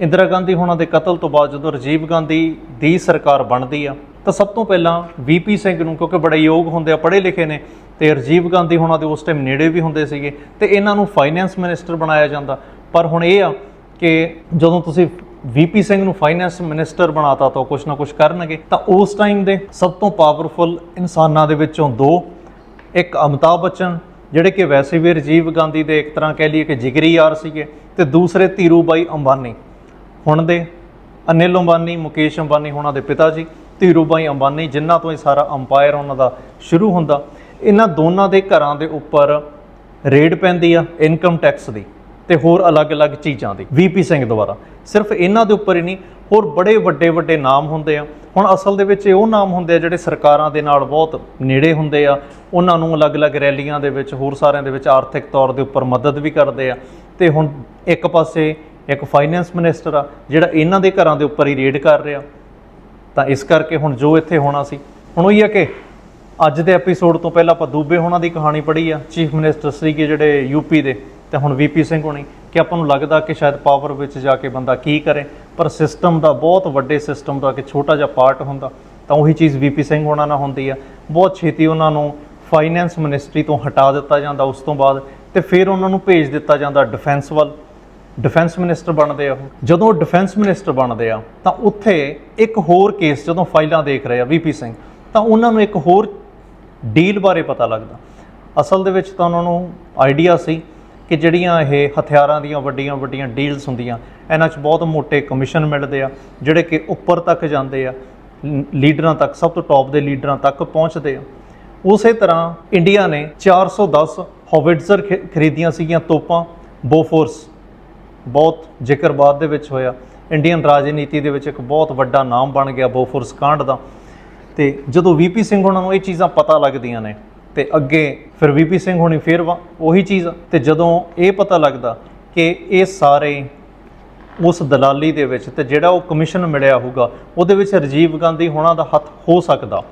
ਇੰਦਰਾ ਗਾਂਧੀ ਹੋਣਾ ਦੇ ਕਤਲ ਤੋਂ ਬਾਅਦ ਜਦੋਂ ਰਾਜੀਵ ਗਾਂਧੀ ਦੀ ਸਰਕਾਰ ਬਣਦੀ ਆ, ਤਾਂ ਸਭ ਤੋਂ ਪਹਿਲਾਂ ਵੀਪੀ ਸਿੰਘ ਨੂੰ, ਕਿਉਂਕਿ ਬੜੇ ਯੋਗ ਹੁੰਦੇ ਆ, ਪੜ੍ਹੇ ਲਿਖੇ ਨੇ ਤੇ ਰਾਜੀਵ ਗਾਂਧੀ ਹੋਣਾ ਦੇ ਉਸ ਟਾਈਮ ਨੇੜੇ ਵੀ ਹੁੰਦੇ ਸੀਗੇ ਤੇ ਇਹਨਾਂ ਨੂੰ ਫਾਈਨੈਂਸ ਮਿਨਿਸਟਰ ਬਣਾਇਆ ਜਾਂਦਾ। ਪਰ ਹੁਣ ਇਹ ਆ ਕਿ ਜਦੋਂ ਤੁਸੀਂ ਵੀਪੀ ਸਿੰਘ ਨੂੰ ਫਾਈਨੈਂਸ ਮਿਨਿਸਟਰ ਬਣਾਤਾ ਤਾਂ ਕੁਝ ਨਾ ਕੁਝ ਕਰਨਗੇ, ਤਾਂ ਉਸ ਟਾਈਮ ਦੇ ਸਭ ਤੋਂ ਪਾਵਰਫੁਲ ਇਨਸਾਨਾਂ ਦੇ ਵਿੱਚੋਂ ਦੋ, ਇੱਕ ਅਮਿਤਾਭ ਬੱਚਨ, ਜਿਹੜੇ ਕਿ ਵੈਸੇ ਵੀ ਰਾਜੀਵ ਗਾਂਧੀ ਦੇ ਇੱਕ ਤਰ੍ਹਾਂ ਕਹਿ ਲਈਏ ਕਿ ਜਿਗਰੀ ਯਾਰ ਸੀਗੇ, ਤੇ ਦੂਸਰੇ ਧੀਰੂਬਾਈ ਅੰਬਾਨੀ। ਹੁਣ ਦੇ ਅਨਿਲ ਅੰਬਾਨੀ, ਮੁਕੇਸ਼ ਅੰਬਾਨੀ ਉਹਨਾਂ ਦੇ ਪਿਤਾ ਜੀ, ਧੀਰੂਬਾਈ ਅੰਬਾਨੀ ਜਿਨ੍ਹਾਂ ਤੋਂ ਇਹ ਸਾਰਾ ਅੰਪਾਇਰ ਉਹਨਾਂ ਦਾ ਸ਼ੁਰੂ ਹੁੰਦਾ ਇਹਨਾਂ ਦੋਨਾਂ ਦੇ ਘਰਾਂ ਦੇ ਉੱਪਰ ਰੇਡ ਪੈਂਦੀ ਆ ਇਨਕਮ ਟੈਕਸ ਦੀ ਤੇ ਹੋਰ ਅਲੱਗ-ਅਲੱਗ ਚੀਜ਼ਾਂ ਦੀ। ਵੀਪੀ ਸਿੰਘ ਦੁਆਰਾ। ਸਿਰਫ ਇਹਨਾਂ ਦੇ ਉੱਪਰ ਹੀ ਨਹੀਂ, ਹੋਰ ਬੜੇ ਵੱਡੇ ਵੱਡੇ ਨਾਮ ਹੁੰਦੇ ਆ। ਹੁਣ ਅਸਲ ਦੇ ਵਿੱਚ ਇਹ ਉਹ ਨਾਮ ਹੁੰਦੇ ਆ ਜਿਹੜੇ ਸਰਕਾਰਾਂ ਦੇ ਨਾਲ ਬਹੁਤ ਨੇੜੇ ਹੁੰਦੇ ਆ। ਉਹਨਾਂ ਨੂੰ ਅਲੱਗ-ਅਲੱਗ ਰੈਲੀਆਂ ਦੇ ਵਿੱਚ, ਹੋਰ ਸਾਰਿਆਂ ਦੇ ਵਿੱਚ ਆਰਥਿਕ ਤੌਰ ਦੇ ਉੱਪਰ ਮਦਦ ਵੀ ਕਰਦੇ ਆ। ਤੇ ਹੁਣ ਇੱਕ ਪਾਸੇ ਇੱਕ ਫਾਈਨੈਂਸ ਮਿਨਿਸਟਰ ਆ, ਜਿਹੜਾ ਇਹਨਾਂ ਦੇ ਘਰਾਂ ਦੇ ਉੱਪਰ ਹੀ ਰੇਡ ਕਰ ਰਿਹਾ। ਤਾਂ ਇਸ ਕਰਕੇ ਹੁਣ ਜੋ ਇੱਥੇ ਹੋਣਾ ਸੀ। ਹੁਣ ਉਹੀ ਆ ਕਿ ਅੱਜ ਦੇ ਐਪੀਸੋਡ ਤੋਂ ਪਹਿਲਾਂ ਆਪਾਂ ਦੂਬੇ ਹੋਣਾ ਦੀ ਕਹਾਣੀ ਪੜ੍ਹੀ ਆ ਚੀਫ ਮਿਨਿਸਟਰ ਸੀਗੇ ਜਿਹੜੇ ਯੂਪੀ ਦੇ ਤੇ ਹੁਣ ਵੀਪੀ ਸਿੰਘ ਹੋਣੀ, ਕਿ ਆਪਾਂ ਨੂੰ ਲੱਗਦਾ ਕਿ ਸ਼ਾਇਦ ਪਾਵਰ ਵਿੱਚ ਜਾ ਕੇ ਬੰਦਾ ਕੀ ਕਰੇ, ਪਰ ਸਿਸਟਮ ਦਾ ਬਹੁਤ ਵੱਡੇ ਸਿਸਟਮ ਦਾ ਕਿ ਛੋਟਾ ਜਿਹਾ ਪਾਰਟ ਹੁੰਦਾ, ਤਾਂ ਉਹੀ ਚੀਜ਼ ਵੀਪੀ ਸਿੰਘ ਹੋਣਾ ਨਾਲ ਹੁੰਦੀ ਆ। ਬਹੁਤ ਛੇਤੀ ਉਹਨਾਂ ਨੂੰ ਫਾਈਨੈਂਸ ਮਿਨਿਸਟਰੀ ਤੋਂ ਹਟਾ ਦਿੱਤਾ ਜਾਂਦਾ ਉਸ ਤੋਂ ਬਾਅਦ ਤੇ ਫਿਰ ਉਹਨਾਂ ਨੂੰ ਭੇਜ ਦਿੱਤਾ ਜਾਂਦਾ ਡਿਫੈਂਸ ਵੱਲ। ਡਿਫੈਂਸ ਮਿਨਿਸਟਰ ਬਣਦੇ ਆ ਉਹ। ਜਦੋਂ ਡਿਫੈਂਸ ਮਿਨਿਸਟਰ ਬਣਦੇ ਆ, ਤਾਂ ਉੱਥੇ ਇੱਕ ਹੋਰ ਕੇਸ ਜਦੋਂ ਫਾਈਲਾਂ ਦੇਖ ਰਹੇ ਆ ਵੀਪੀ ਸਿੰਘ, ਤਾਂ ਉਹਨਾਂ ਨੂੰ ਇੱਕ ਹੋਰ ਡੀਲ ਬਾਰੇ ਪਤਾ ਲੱਗਦਾ। ਅਸਲ ਦੇ ਵਿੱਚ ਤਾਂ ਉਹਨਾਂ ਨੂੰ ਆਈਡੀਆ ਸੀ ਕਿ ਜਿਹੜੀਆਂ ਇਹ ਹਥਿਆਰਾਂ ਦੀਆਂ ਵੱਡੀਆਂ ਵੱਡੀਆਂ ਡੀਲਸ ਹੁੰਦੀਆਂ, ਇਹਨਾਂ 'ਚ ਬਹੁਤ ਮੋٹے ਕਮਿਸ਼ਨ ਮਿਲਦੇ ਆ, ਜਿਹੜੇ ਕਿ ਉੱਪਰ ਤੱਕ ਜਾਂਦੇ ਆ ਲੀਡਰਾਂ ਤੱਕ, ਸਭ ਤੋਂ ਟੌਪ ਦੇ ਲੀਡਰਾਂ ਤੱਕ ਪਹੁੰਚਦੇ ਆ। ਉਸੇ ਤਰ੍ਹਾਂ ਇੰਡੀਆ ਨੇ 410 ਹੌਵਿਟਜ਼ਰ ਖੇ- ਖਰੀਦੀਆਂ ਸੀਗੀਆਂ ਤੋਪਾਂ ਬੋਫੋਰਸ ਬਹੁਤ ਜ਼ਿਕਰ ਬਾਅਦ ਦੇ ਵਿੱਚ ਹੋਇਆ। ਇੰਡੀਅਨ ਰਾਜਨੀਤੀ ਦੇ ਵਿੱਚ ਇੱਕ ਬਹੁਤ ਵੱਡਾ ਨਾਮ ਬਣ ਗਿਆ ਬੋਫੋਰਸ ਕਾਂਡ ਦਾ। ਤੇ ਜਦੋਂ ਵੀਪੀ ਸਿੰਘ ਉਹਨਾਂ ਨੂੰ ਇਹ ਚੀਜ਼ਾਂ ਪਤਾ ਲੱਗਦੀਆਂ ਨੇ, ਤੇ ਅੱਗੇ ਫਿਰ ਵੀਪੀ ਸਿੰਘ ਹੋਣੀ ਫਿਰ ਵਾ- ਉਹੀ ਚੀਜ਼ ਆ। ਤੇ ਜਦੋਂ ਇਹ ਪਤਾ ਲੱਗਦਾ ਕਿ ਇਹ ਸਾਰੇ ਉਸ ਦਲਾਲੀ ਦੇ ਵਿੱਚ ਤੇ ਜਿਹੜਾ ਉਹ ਕਮਿਸ਼ਨ ਮਿਲਿਆ ਹੋਊਗਾ, ਉਹਦੇ ਵਿੱਚ ਰਾਜੀਵ ਗਾਂਧੀ ਹੋਣਾ ਦਾ ਹੱਥ ਹੋ ਸਕਦਾ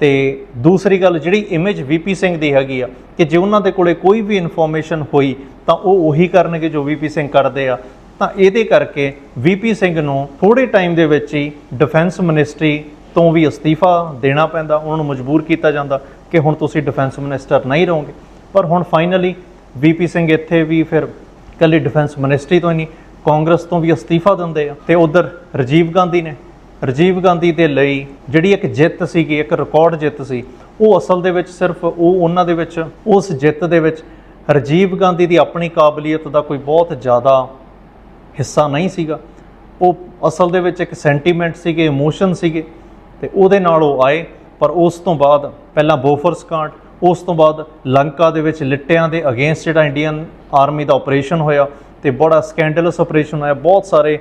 ਤੇ ਦੂਸਰੀ ਗੱਲ ਜਿਹੜੀ ਇਮੇਜ ਵੀਪੀ ਸਿੰਘ ਦੀ ਹੈਗੀ ਆ, ਕਿ ਜੇ ਉਹਨਾਂ ਦੇ ਕੋਲੇ ਕੋਈ ਵੀ ਇਨਫੋਰਮੇਸ਼ਨ ਹੋਈ, ਤਾਂ ਉਹ ਉਹੀ ਕਰਨਗੇ ਜੋ ਵੀਪੀ ਸਿੰਘ ਕਰਦੇ ਆ ਤਾਂ ਇਹਦੇ ਕਰਕੇ ਵੀਪੀ ਸਿੰਘ ਨੂੰ ਥੋੜੇ ਟਾਈਮ ਦੇ ਵਿੱਚ ਹੀ ਡਿਫੈਂਸ ਮਿਨਿਸਟਰੀ ਤੋਂ ਵੀ ਅਸਤੀਫਾ ਦੇਣਾ ਪੈਂਦਾ, ਉਹਨਾਂ ਨੂੰ ਮਜਬੂਰ ਕੀਤਾ ਜਾਂਦਾ ਕਿ ਹੁਣ ਤੁਸੀਂ ਡਿਫੈਂਸ ਮਿਨਿਸਟਰ ਨਹੀਂ ਰਹੋਗੇ। ਪਰ ਹੁਣ ਫਾਈਨਲੀ ਵੀਪੀ ਸਿੰਘ ਇੱਥੇ ਵੀ ਫਿਰ ਕੱਲੀ ਡਿਫੈਂਸ ਮਿਨਿਸਟਰੀ ਤੋਂ ਹੀ ਨਹੀਂ, ਕਾਂਗਰਸ ਤੋਂ ਵੀ ਅਸਤੀਫਾ ਦਿੰਦੇ ਆ। ਤੇ ਉਧਰ ਰਾਜੀਵ ਗਾਂਧੀ ਨੇ, ਰਾਜੀਵ ਗਾਂਧੀ ਦੇ ਲਈ ਜਿਹੜੀ ਇੱਕ ਜਿੱਤ ਸੀਗੀ, ਇੱਕ ਰਿਕਾਰਡ ਜਿੱਤ ਸੀ, ਉਹ ਅਸਲ ਦੇ ਵਿੱਚ ਸਿਰਫ ਉਹ ਉਹਨਾਂ ਦੇ ਵਿੱਚ, ਉਸ ਜਿੱਤ ਦੇ ਵਿੱਚ ਰਾਜੀਵ ਗਾਂਧੀ ਦੀ ਆਪਣੀ ਕਾਬਲੀਅਤ ਦਾ ਕੋਈ ਬਹੁਤ ਜ਼ਿਆਦਾ ਹਿੱਸਾ ਨਹੀਂ ਸੀਗਾ। ਉਹ ਅਸਲ ਦੇ ਵਿੱਚ ਇੱਕ ਸੈਂਟੀਮੈਂਟ ਸੀਗੇ ਇਮੋਸ਼ਨ ਸੀਗੇ। ਤੇ ਉਹਦੇ ਨਾਲ ਉਹ ਆਏ, ਪਰ ਉਸ ਤੋਂ ਬਾਅਦ ਪਹਿਲਾਂ ਬੋਫਰਸ ਕਾਂਡ ਉਸ ਤੋਂ ਬਾਅਦ ਲੰਕਾ ਦੇ ਵਿੱਚ ਲਿੱਟਿਆਂ ਦੇ ਅਗੇਂਸਟ ਜਿਹੜਾ ਇੰਡੀਅਨ ਆਰਮੀ ਦਾ ਆਪਰੇਸ਼ਨ ਹੋਇਆ ਤੇ ਬੜਾ ਸਕੈਂਡਲਸ ਆਪਰੇਸ਼ਨ ਹੋਇਆ। ਬਹੁਤ ਸਾਰੇ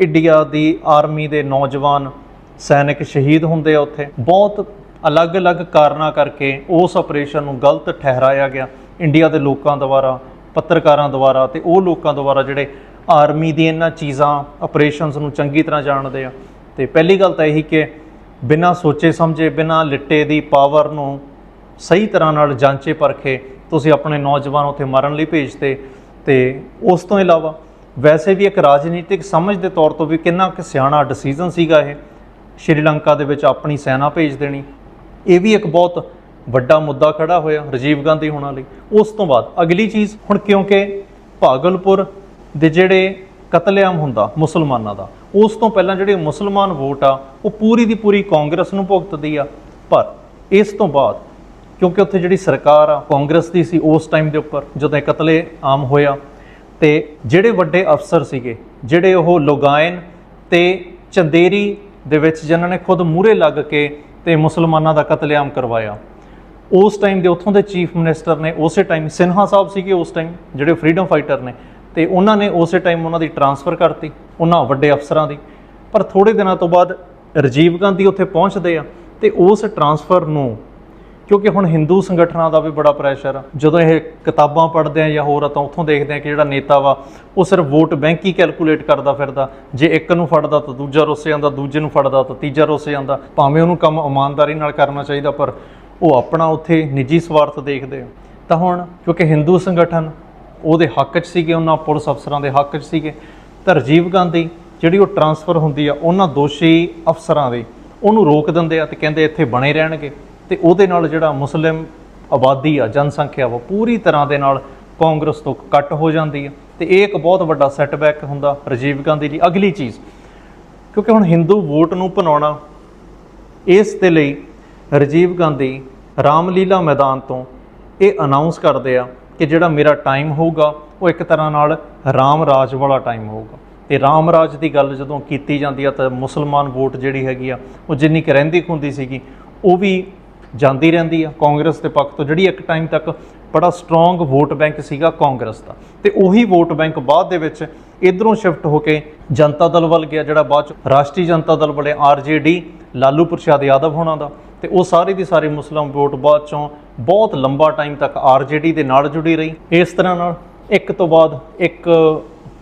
ਇੰਡੀਆ ਦੀ ਆਰਮੀ ਦੇ ਨੌਜਵਾਨ ਸੈਨਿਕ ਸ਼ਹੀਦ ਹੁੰਦੇ ਆ ਉੱਥੇ। ਬਹੁਤ ਅਲੱਗ-ਅਲੱਗ ਕਾਰਨਾਂ ਕਰਕੇ ਉਸ ਆਪਰੇਸ਼ਨ ਨੂੰ ਗਲਤ ਠਹਿਰਾਇਆ ਗਿਆ। ਇੰਡੀਆ ਦੇ ਲੋਕਾਂ ਦੁਆਰਾ, ਪੱਤਰਕਾਰਾਂ ਦੁਆਰਾ ਤੇ ਉਹ ਲੋਕਾਂ ਦੁਆਰਾ ਜਿਹੜੇ ਆਰਮੀ ਦੀ ਇਹਨਾਂ ਚੀਜ਼ਾਂ ਆਪਰੇਸ਼ਨਸ ਨੂੰ ਚੰਗੀ ਤਰ੍ਹਾਂ ਜਾਣਦੇ ਆ। ਤੇ ਪਹਿਲੀ ਗੱਲ ਤਾਂ ਇਹੀ ਕਿ ਬਿਨਾਂ ਸੋਚੇ ਸਮਝੇ, ਬਿਨਾਂ ਲਿੱਟੇ ਦੀ ਪਾਵਰ ਨੂੰ ਸਹੀ ਤਰ੍ਹਾਂ ਨਾਲ ਜਾਂਚੇ ਪਰਖੇ, ਤੁਸੀਂ ਆਪਣੇ ਨੌਜਵਾਨ ਉੱਥੇ ਮਰਨ ਲਈ ਭੇਜਤੇ। ਤੇ ਉਸ ਤੋਂ ਇਲਾਵਾ ਵੈਸੇ ਵੀ ਇੱਕ ਰਾਜਨੀਤਿਕ ਸਮਝ ਦੇ ਤੌਰ ਤੋਂ ਵੀ ਕਿੰਨਾ ਕੁ ਸਿਆਣਾ ਡਿਸੀਜਨ ਸੀਗਾ ਇਹ। ਸ਼੍ਰੀਲੰਕਾ ਦੇ ਵਿੱਚ ਆਪਣੀ ਸੈਨਾ ਭੇਜ ਦੇਣੀ। ਇਹ ਵੀ ਇੱਕ ਬਹੁਤ ਵੱਡਾ ਮੁੱਦਾ ਖੜਾ ਹੋਇਆ ਰਾਜੀਵ ਗਾਂਧੀ ਹੋਣਾ ਲਈ। ਉਸ ਤੋਂ ਬਾਅਦ ਅਗਲੀ ਚੀਜ਼ ਹੁਣ ਕਿਉਂਕਿ ਭਾਗਲਪੁਰ ਦੇ ਜਿਹੜੇ ਕਤਲੇਆਮ ਹੁੰਦਾ ਮੁਸਲਮਾਨਾਂ ਦਾ ਉਸ ਤੋਂ ਪਹਿਲਾਂ ਜਿਹੜੇ ਮੁਸਲਮਾਨ ਵੋਟ ਆ, ਉਹ ਪੂਰੀ ਦੀ ਪੂਰੀ ਕਾਂਗਰਸ ਨੂੰ ਭੁਗਤਦੀ ਆ। ਪਰ ਇਸ ਤੋਂ ਬਾਅਦ, ਕਿਉਂਕਿ ਉੱਥੇ ਜਿਹੜੀ ਸਰਕਾਰ ਆ, ਕਾਂਗਰਸ ਦੀ ਸੀ ਉਸ ਟਾਈਮ ਦੇ ਉੱਪਰ, ਜਦੋਂ ਇਹ ਕਤਲੇ ਆਮ ਹੋਇਆ, ਤੇ ਜਿਹੜੇ ਵੱਡੇ ਅਫਸਰ ਸੀਗੇ, ਜਿਹੜੇ ਉਹ ਲੋਗਾਇਨ ਤੇ ਚੰਦੇਰੀ ਦੇ ਵਿੱਚ ਜਿਨ੍ਹਾਂ ਨੇ ਖੁਦ ਮੂਹਰੇ ਲੱਗ ਕੇ ਤੇ ਮੁਸਲਮਾਨਾਂ ਦਾ ਕਤਲੇਆਮ ਕਰਵਾਇਆ, ਉਸ ਟਾਈਮ ਦੇ ਉੱਥੋਂ ਦੇ ਚੀਫ ਮਿਨਿਸਟਰ ਨੇ, ਉਸੇ ਟਾਈਮ ਸਿਨਹਾ ਸਾਹਿਬ ਸੀਗੇ ਉਸ ਟਾਈਮ ਜਿਹੜੇ ਫਰੀडम ਫਾਈਟਰ ਨੇ ਤੇ ਉਹਨਾਂ ਨੇ ਉਸੇ ਟਾਈਮ ਉਹਨਾਂ ਦੀ ਟਰਾਂਸਫਰ ਕਰਤੀ, ਉਹਨਾਂ ਵੱਡੇ ਅਫਸਰਾਂ ਦੀ। ਪਰ ਥੋੜੇ ਦਿਨਾਂ ਤੋਂ ਬਾਅਦ ਰਾਜੀਵ ਗਾਂਧੀ ਉੱਥੇ ਪਹੁੰਚਦੇ ਆ ਤੇ ਉਸ ਟਰਾਂਸਫਰ ਨੂੰ, ਕਿਉਂਕਿ ਹੁਣ ਹਿੰਦੂ ਸੰਗਠਨਾਂ ਦਾ ਵੀ ਬੜਾ ਪ੍ਰੈਸ਼ਰ ਆ। ਜਦੋਂ ਇਹ ਕਿਤਾਬਾਂ ਪੜ੍ਹਦੇ ਆ ਜਾਂ ਹੋਰ ਆ ਤਾਂ ਉੱਥੋਂ ਦੇਖਦੇ ਆ ਕਿ ਜਿਹੜਾ ਨੇਤਾ ਵਾ, ਉਹ ਸਿਰਫ ਵੋਟ ਬੈਂਕ ਹੀ ਕੈਲਕੂਲੇਟ ਕਰਦਾ ਫਿਰਦਾ। ਜੇ ਇੱਕ ਨੂੰ ਫੜਦਾ ਤਾਂ ਦੂਜਾ ਰੋਸੇ ਜਾਂਦਾ, ਦੂਜੇ ਨੂੰ ਫੜਦਾ ਤਾਂ ਤੀਜਾ ਰੋਸੇ ਜਾਂਦਾ। ਭਾਵੇਂ ਉਹਨੂੰ ਕੰਮ ਇਮਾਨਦਾਰੀ ਨਾਲ ਕਰਨਾ ਚਾਹੀਦਾ, ਪਰ ਉਹ ਆਪਣਾ ਉੱਥੇ ਨਿੱਜੀ ਸਵਾਰਥ ਦੇਖਦੇ ਆ। ਤਾਂ ਹੁਣ, ਕਿਉਂਕਿ ਹਿੰਦੂ ਸੰਗਠਨ ਉਹਦੇ ਹੱਕ 'ਚ ਸੀਗੇ, ਉਹਨਾਂ ਪੁਲਿਸ ਅਫਸਰਾਂ ਦੇ ਹੱਕ 'ਚ ਸੀਗੇ। ਤਾਂ ਰਾਜੀਵ ਗਾਂਧੀ ਜਿਹੜੀ ਉਹ ਟਰਾਂਸਫਰ ਹੁੰਦੀ ਆ, ਉਹਨਾਂ ਦੋਸ਼ੀ ਅਫਸਰਾਂ ਦੇ, ਉਹਨੂੰ ਰੋਕ ਦਿੰਦੇ ਆ ਤੇ ਕਹਿੰਦੇ ਇੱਥੇ ਬਣੇ ਰਹਿਣਗੇ। ਤੇ ਉਹਦੇ ਨਾਲ ਜਿਹੜਾ ਮੁਸਲਿਮ ਆਬਾਦੀ ਆ, ਜਨਸੰਖਿਆ ਵਾ, ਪੂਰੀ ਤਰ੍ਹਾਂ ਦੇ ਨਾਲ ਕਾਂਗਰਸ ਤੋਂ ਕੱਟ ਹੋ ਜਾਂਦੀ ਆ। ਤੇ ਇਹ ਇੱਕ ਬਹੁਤ ਵੱਡਾ ਸੈਟਬੈਕ ਹੁੰਦਾ ਰਾਜੀਵ ਗਾਂਧੀ ਲਈ ਅਗਲੀ ਚੀਜ਼। ਕਿਉਂਕਿ ਹੁਣ ਹਿੰਦੂ ਵੋਟ ਨੂੰ ਭਨਾਉਣਾ ਇਸ ਦੇ ਲਈ ਰਾਜੀਵ ਗਾਂਧੀ ਰਾਮਲੀਲਾ ਮੈਦਾਨ ਤੋਂ ਇਹ ਅਨਾਉਂਸ ਕਰਦੇ ਆ ਕਿ ਜਿਹੜਾ ਮੇਰਾ ਟਾਈਮ ਹੋਊਗਾ, ਉਹ ਇੱਕ ਤਰ੍ਹਾਂ ਨਾਲ ਰਾਮ ਰਾਜ ਵਾਲਾ ਟਾਈਮ ਹੋਊਗਾ। ਤੇ ਰਾਮ ਰਾਜ ਦੀ ਗੱਲ ਜਦੋਂ ਕੀਤੀ ਜਾਂਦੀ ਆ ਤਾਂ ਮੁਸਲਮਾਨ ਵੋਟ ਜਿਹੜੀ ਹੈਗੀ ਆ, ਉਹ ਜਿੰਨੀ ਕੁ ਰਹਿੰਦੀ ਹੁੰਦੀ ਸੀਗੀ, ਉਹ ਵੀ ਜਾਂਦੀ ਰਹਿੰਦੀ ਆ। ਕਾਂਗਰਸ ਦੇ ਪੱਖ ਤੋਂ ਜਿਹੜੀ ਇੱਕ ਟਾਈਮ ਤੱਕ ਬੜਾ ਸਟਰੋਂਗ ਵੋਟ ਬੈਂਕ ਸੀਗਾ ਕਾਂਗਰਸ ਦਾ। ਤੇ ਉਹੀ ਵੋਟ ਬੈਂਕ ਬਾਅਦ ਦੇ ਵਿੱਚ ਇਧਰੋਂ ਸ਼ਿਫਟ ਹੋ ਕੇ ਜਨਤਾ ਦਲ ਵੱਲ ਗਿਆ, ਜਿਹੜਾ ਬਾਅਦ ਚ ਰਾਸ਼ਟਰੀ ਜਨਤਾ ਦਲ ਬਣੇ ਆਰਜੇਡੀ ਲਾਲੂ ਪ੍ਰਸ਼ਾਦ ਯਾਦਵ ਹੋਣਾ ਦਾ। ਤੇ ਉਹ ਸਾਰੀ ਦੀ ਸਾਰੀ ਮੁਸਲਮ ਵੋਟ ਬਾਅਦ ਚੋਂ ਬਹੁਤ ਲੰਬਾ ਟਾਈਮ ਤੱਕ ਆਰਜੇਡੀ ਦੇ ਨਾਲ ਜੁੜੀ ਰਹੀ। ਇਸ ਤਰ੍ਹਾਂ ਨਾਲ ਇੱਕ ਤੋਂ ਬਾਅਦ ਇੱਕ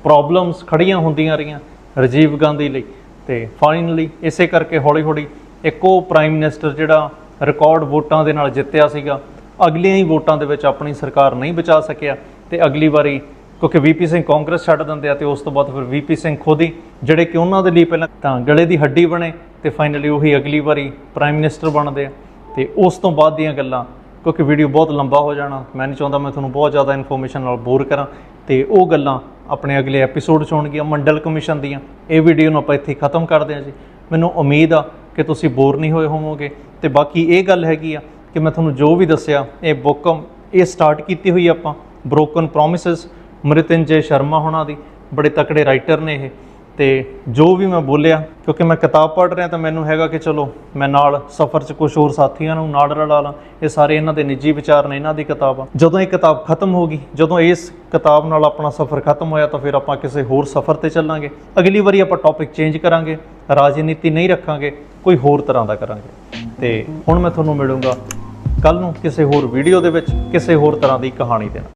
ਪ੍ਰੋਬਲਮਸ ਖੜੀਆਂ ਹੁੰਦੀਆਂ ਰਹੀਆਂ ਰਾਜੀਵ ਗਾਂਧੀ ਲਈ। ਤੇ ਫਾਈਨਲੀ ਇਸੇ ਕਰਕੇ ਹੌਲੀ ਹੌਲੀ ਇੱਕੋ ਪ੍ਰਾਈਮ ਮਿਨਿਸਟਰ ਜਿਹੜਾ ਰਿਕਾਰਡ ਵੋਟਾਂ ਦੇ ਨਾਲ ਜਿੱਤਿਆ ਸੀਗਾ। ਅਗਲੀਆਂ ਹੀ ਵੋਟਾਂ ਦੇ ਵਿੱਚ ਆਪਣੀ ਸਰਕਾਰ ਨਹੀਂ ਬਚਾ ਸਕਿਆ ਤੇ ਅਗਲੀ ਵਾਰੀ ਕਿਉਂਕਿ ਵੀਪੀ ਸਿੰਘ ਕਾਂਗਰਸ ਛੱਡ ਦਿੰਦੇ ਆ ਤੇ ਉਸ ਤੋਂ ਬਾਅਦ ਫਿਰ ਵੀਪੀ ਸਿੰਘ ਖੁਦ ਹੀ ਜਿਹੜੇ ਕਿ ਉਹਨਾਂ ਦੇ ਲਈ ਪਹਿਲਾਂ ਤਾਂ ਗਲੇ ਦੀ ਹੱਡੀ ਬਣੇ ਤੇ ਫਾਈਨਲੀ ਉਹੀ ਅਗਲੀ ਵਾਰੀ ਪ੍ਰਾਈਮ ਮਿਨਿਸਟਰ ਬਣਦੇ ਆ। ਤੇ ਉਸ ਤੋਂ ਬਾਅਦ ਦੀਆਂ ਗੱਲਾਂ ਕਿਉਂਕਿ ਵੀਡੀਓ ਬਹੁਤ ਲੰਬਾ ਹੋ ਜਾਣਾ। ਮੈਂ ਨਹੀਂ ਚਾਹੁੰਦਾ ਮੈਂ ਤੁਹਾਨੂੰ ਬਹੁਤ ਜ਼ਿਆਦਾ ਇਨਫੋਰਮੇਸ਼ਨ ਨਾਲ ਬੋਰ ਕਰਾਂ। ਤੇ ਉਹ ਗੱਲਾਂ ਆਪਣੇ ਅਗਲੇ ਐਪੀਸੋਡ 'ਚ ਹੋਣਗੀਆਂ, ਮੰਡਲ ਕਮਿਸ਼ਨ ਦੀਆਂ। ਇਹ ਵੀਡੀਓ ਨੂੰ ਆਪਾਂ ਇੱਥੇ ਖਤਮ ਕਰਦੇ ਹਾਂ ਜੀ। ਮੈਨੂੰ ਉਮੀਦ ਆ ਕਿ ਤੁਸੀਂ ਬੋਰ ਨਹੀਂ ਹੋਏ ਹੋਵੋਗੇ। ਤੇ ਬਾਕੀ ਇਹ ਗੱਲ ਹੈਗੀ ਆ ਕਿ ਮੈਂ ਤੁਹਾਨੂੰ ਜੋ ਵੀ ਦੱਸਿਆ, ਇਹ ਬੁੱਕ ਇਹ ਸਟਾਰਟ ਕੀਤੀ ਹੋਈ ਆਪਾਂ। ਬ੍ਰੋਕਨ ਪ੍ਰੋਮਿਸਸ ਮ੍ਰਿਤਿੰਜੇ ਸ਼ਰਮਾ ਹੋਣਾ ਦੀ। ਬੜੇ ਤਕੜੇ ਰਾਈਟਰ ਨੇ ਇਹ। ਤੇ ਜੋ ਵੀ ਮੈਂ ਬੋਲਿਆ, ਕਿਉਂਕਿ ਮੈਂ ਕਿਤਾਬ ਪੜ੍ਹ ਰਿਹਾ ਤਾਂ ਮੈਨੂੰ ਹੈਗਾ ਕਿ ਚਲੋ, ਮੈਂ ਨਾਲ ਸਫ਼ਰ 'ਚ ਕੁਝ ਹੋਰ ਸਾਥੀਆਂ ਨੂੰ ਨਾਲ ਰਲਾ ਲਾਂ। ਇਹ ਸਾਰੇ ਇਹਨਾਂ ਦੇ ਨਿੱਜੀ ਵਿਚਾਰ ਨੇ, ਇਹਨਾਂ ਦੀ ਕਿਤਾਬ ਆ। ਜਦੋਂ ਇਹ ਕਿਤਾਬ ਖਤਮ ਹੋ ਗਈ, ਜਦੋਂ ਇਸ ਕਿਤਾਬ ਨਾਲ ਆਪਣਾ ਸਫ਼ਰ ਖਤਮ ਹੋਇਆ ਤਾਂ ਫਿਰ ਆਪਾਂ ਕਿਸੇ ਹੋਰ ਸਫ਼ਰ ਤੇ ਚੱਲਾਂਗੇ। ਅਗਲੀ ਵਾਰੀ ਆਪਾਂ ਟੌਪਿਕ ਚੇਂਜ ਕਰਾਂਗੇ, ਰਾਜਨੀਤੀ ਨਹੀਂ ਰੱਖਾਂਗੇ, ਕੋਈ ਹੋਰ ਤਰ੍ਹਾਂ ਦਾ ਕਰਾਂਗੇ। ਤੇ ਹੁਣ ਮੈਂ ਤੁਹਾਨੂੰ ਮਿਲੂੰਗਾ ਕੱਲ ਨੂੰ ਕਿਸੇ ਹੋਰ ਵੀਡੀਓ ਦੇ ਵਿੱਚ, ਕਿਸੇ ਹੋਰ ਤਰ੍ਹਾਂ ਦੀ ਕਹਾਣੀ ਦੇ ਨਾਲ।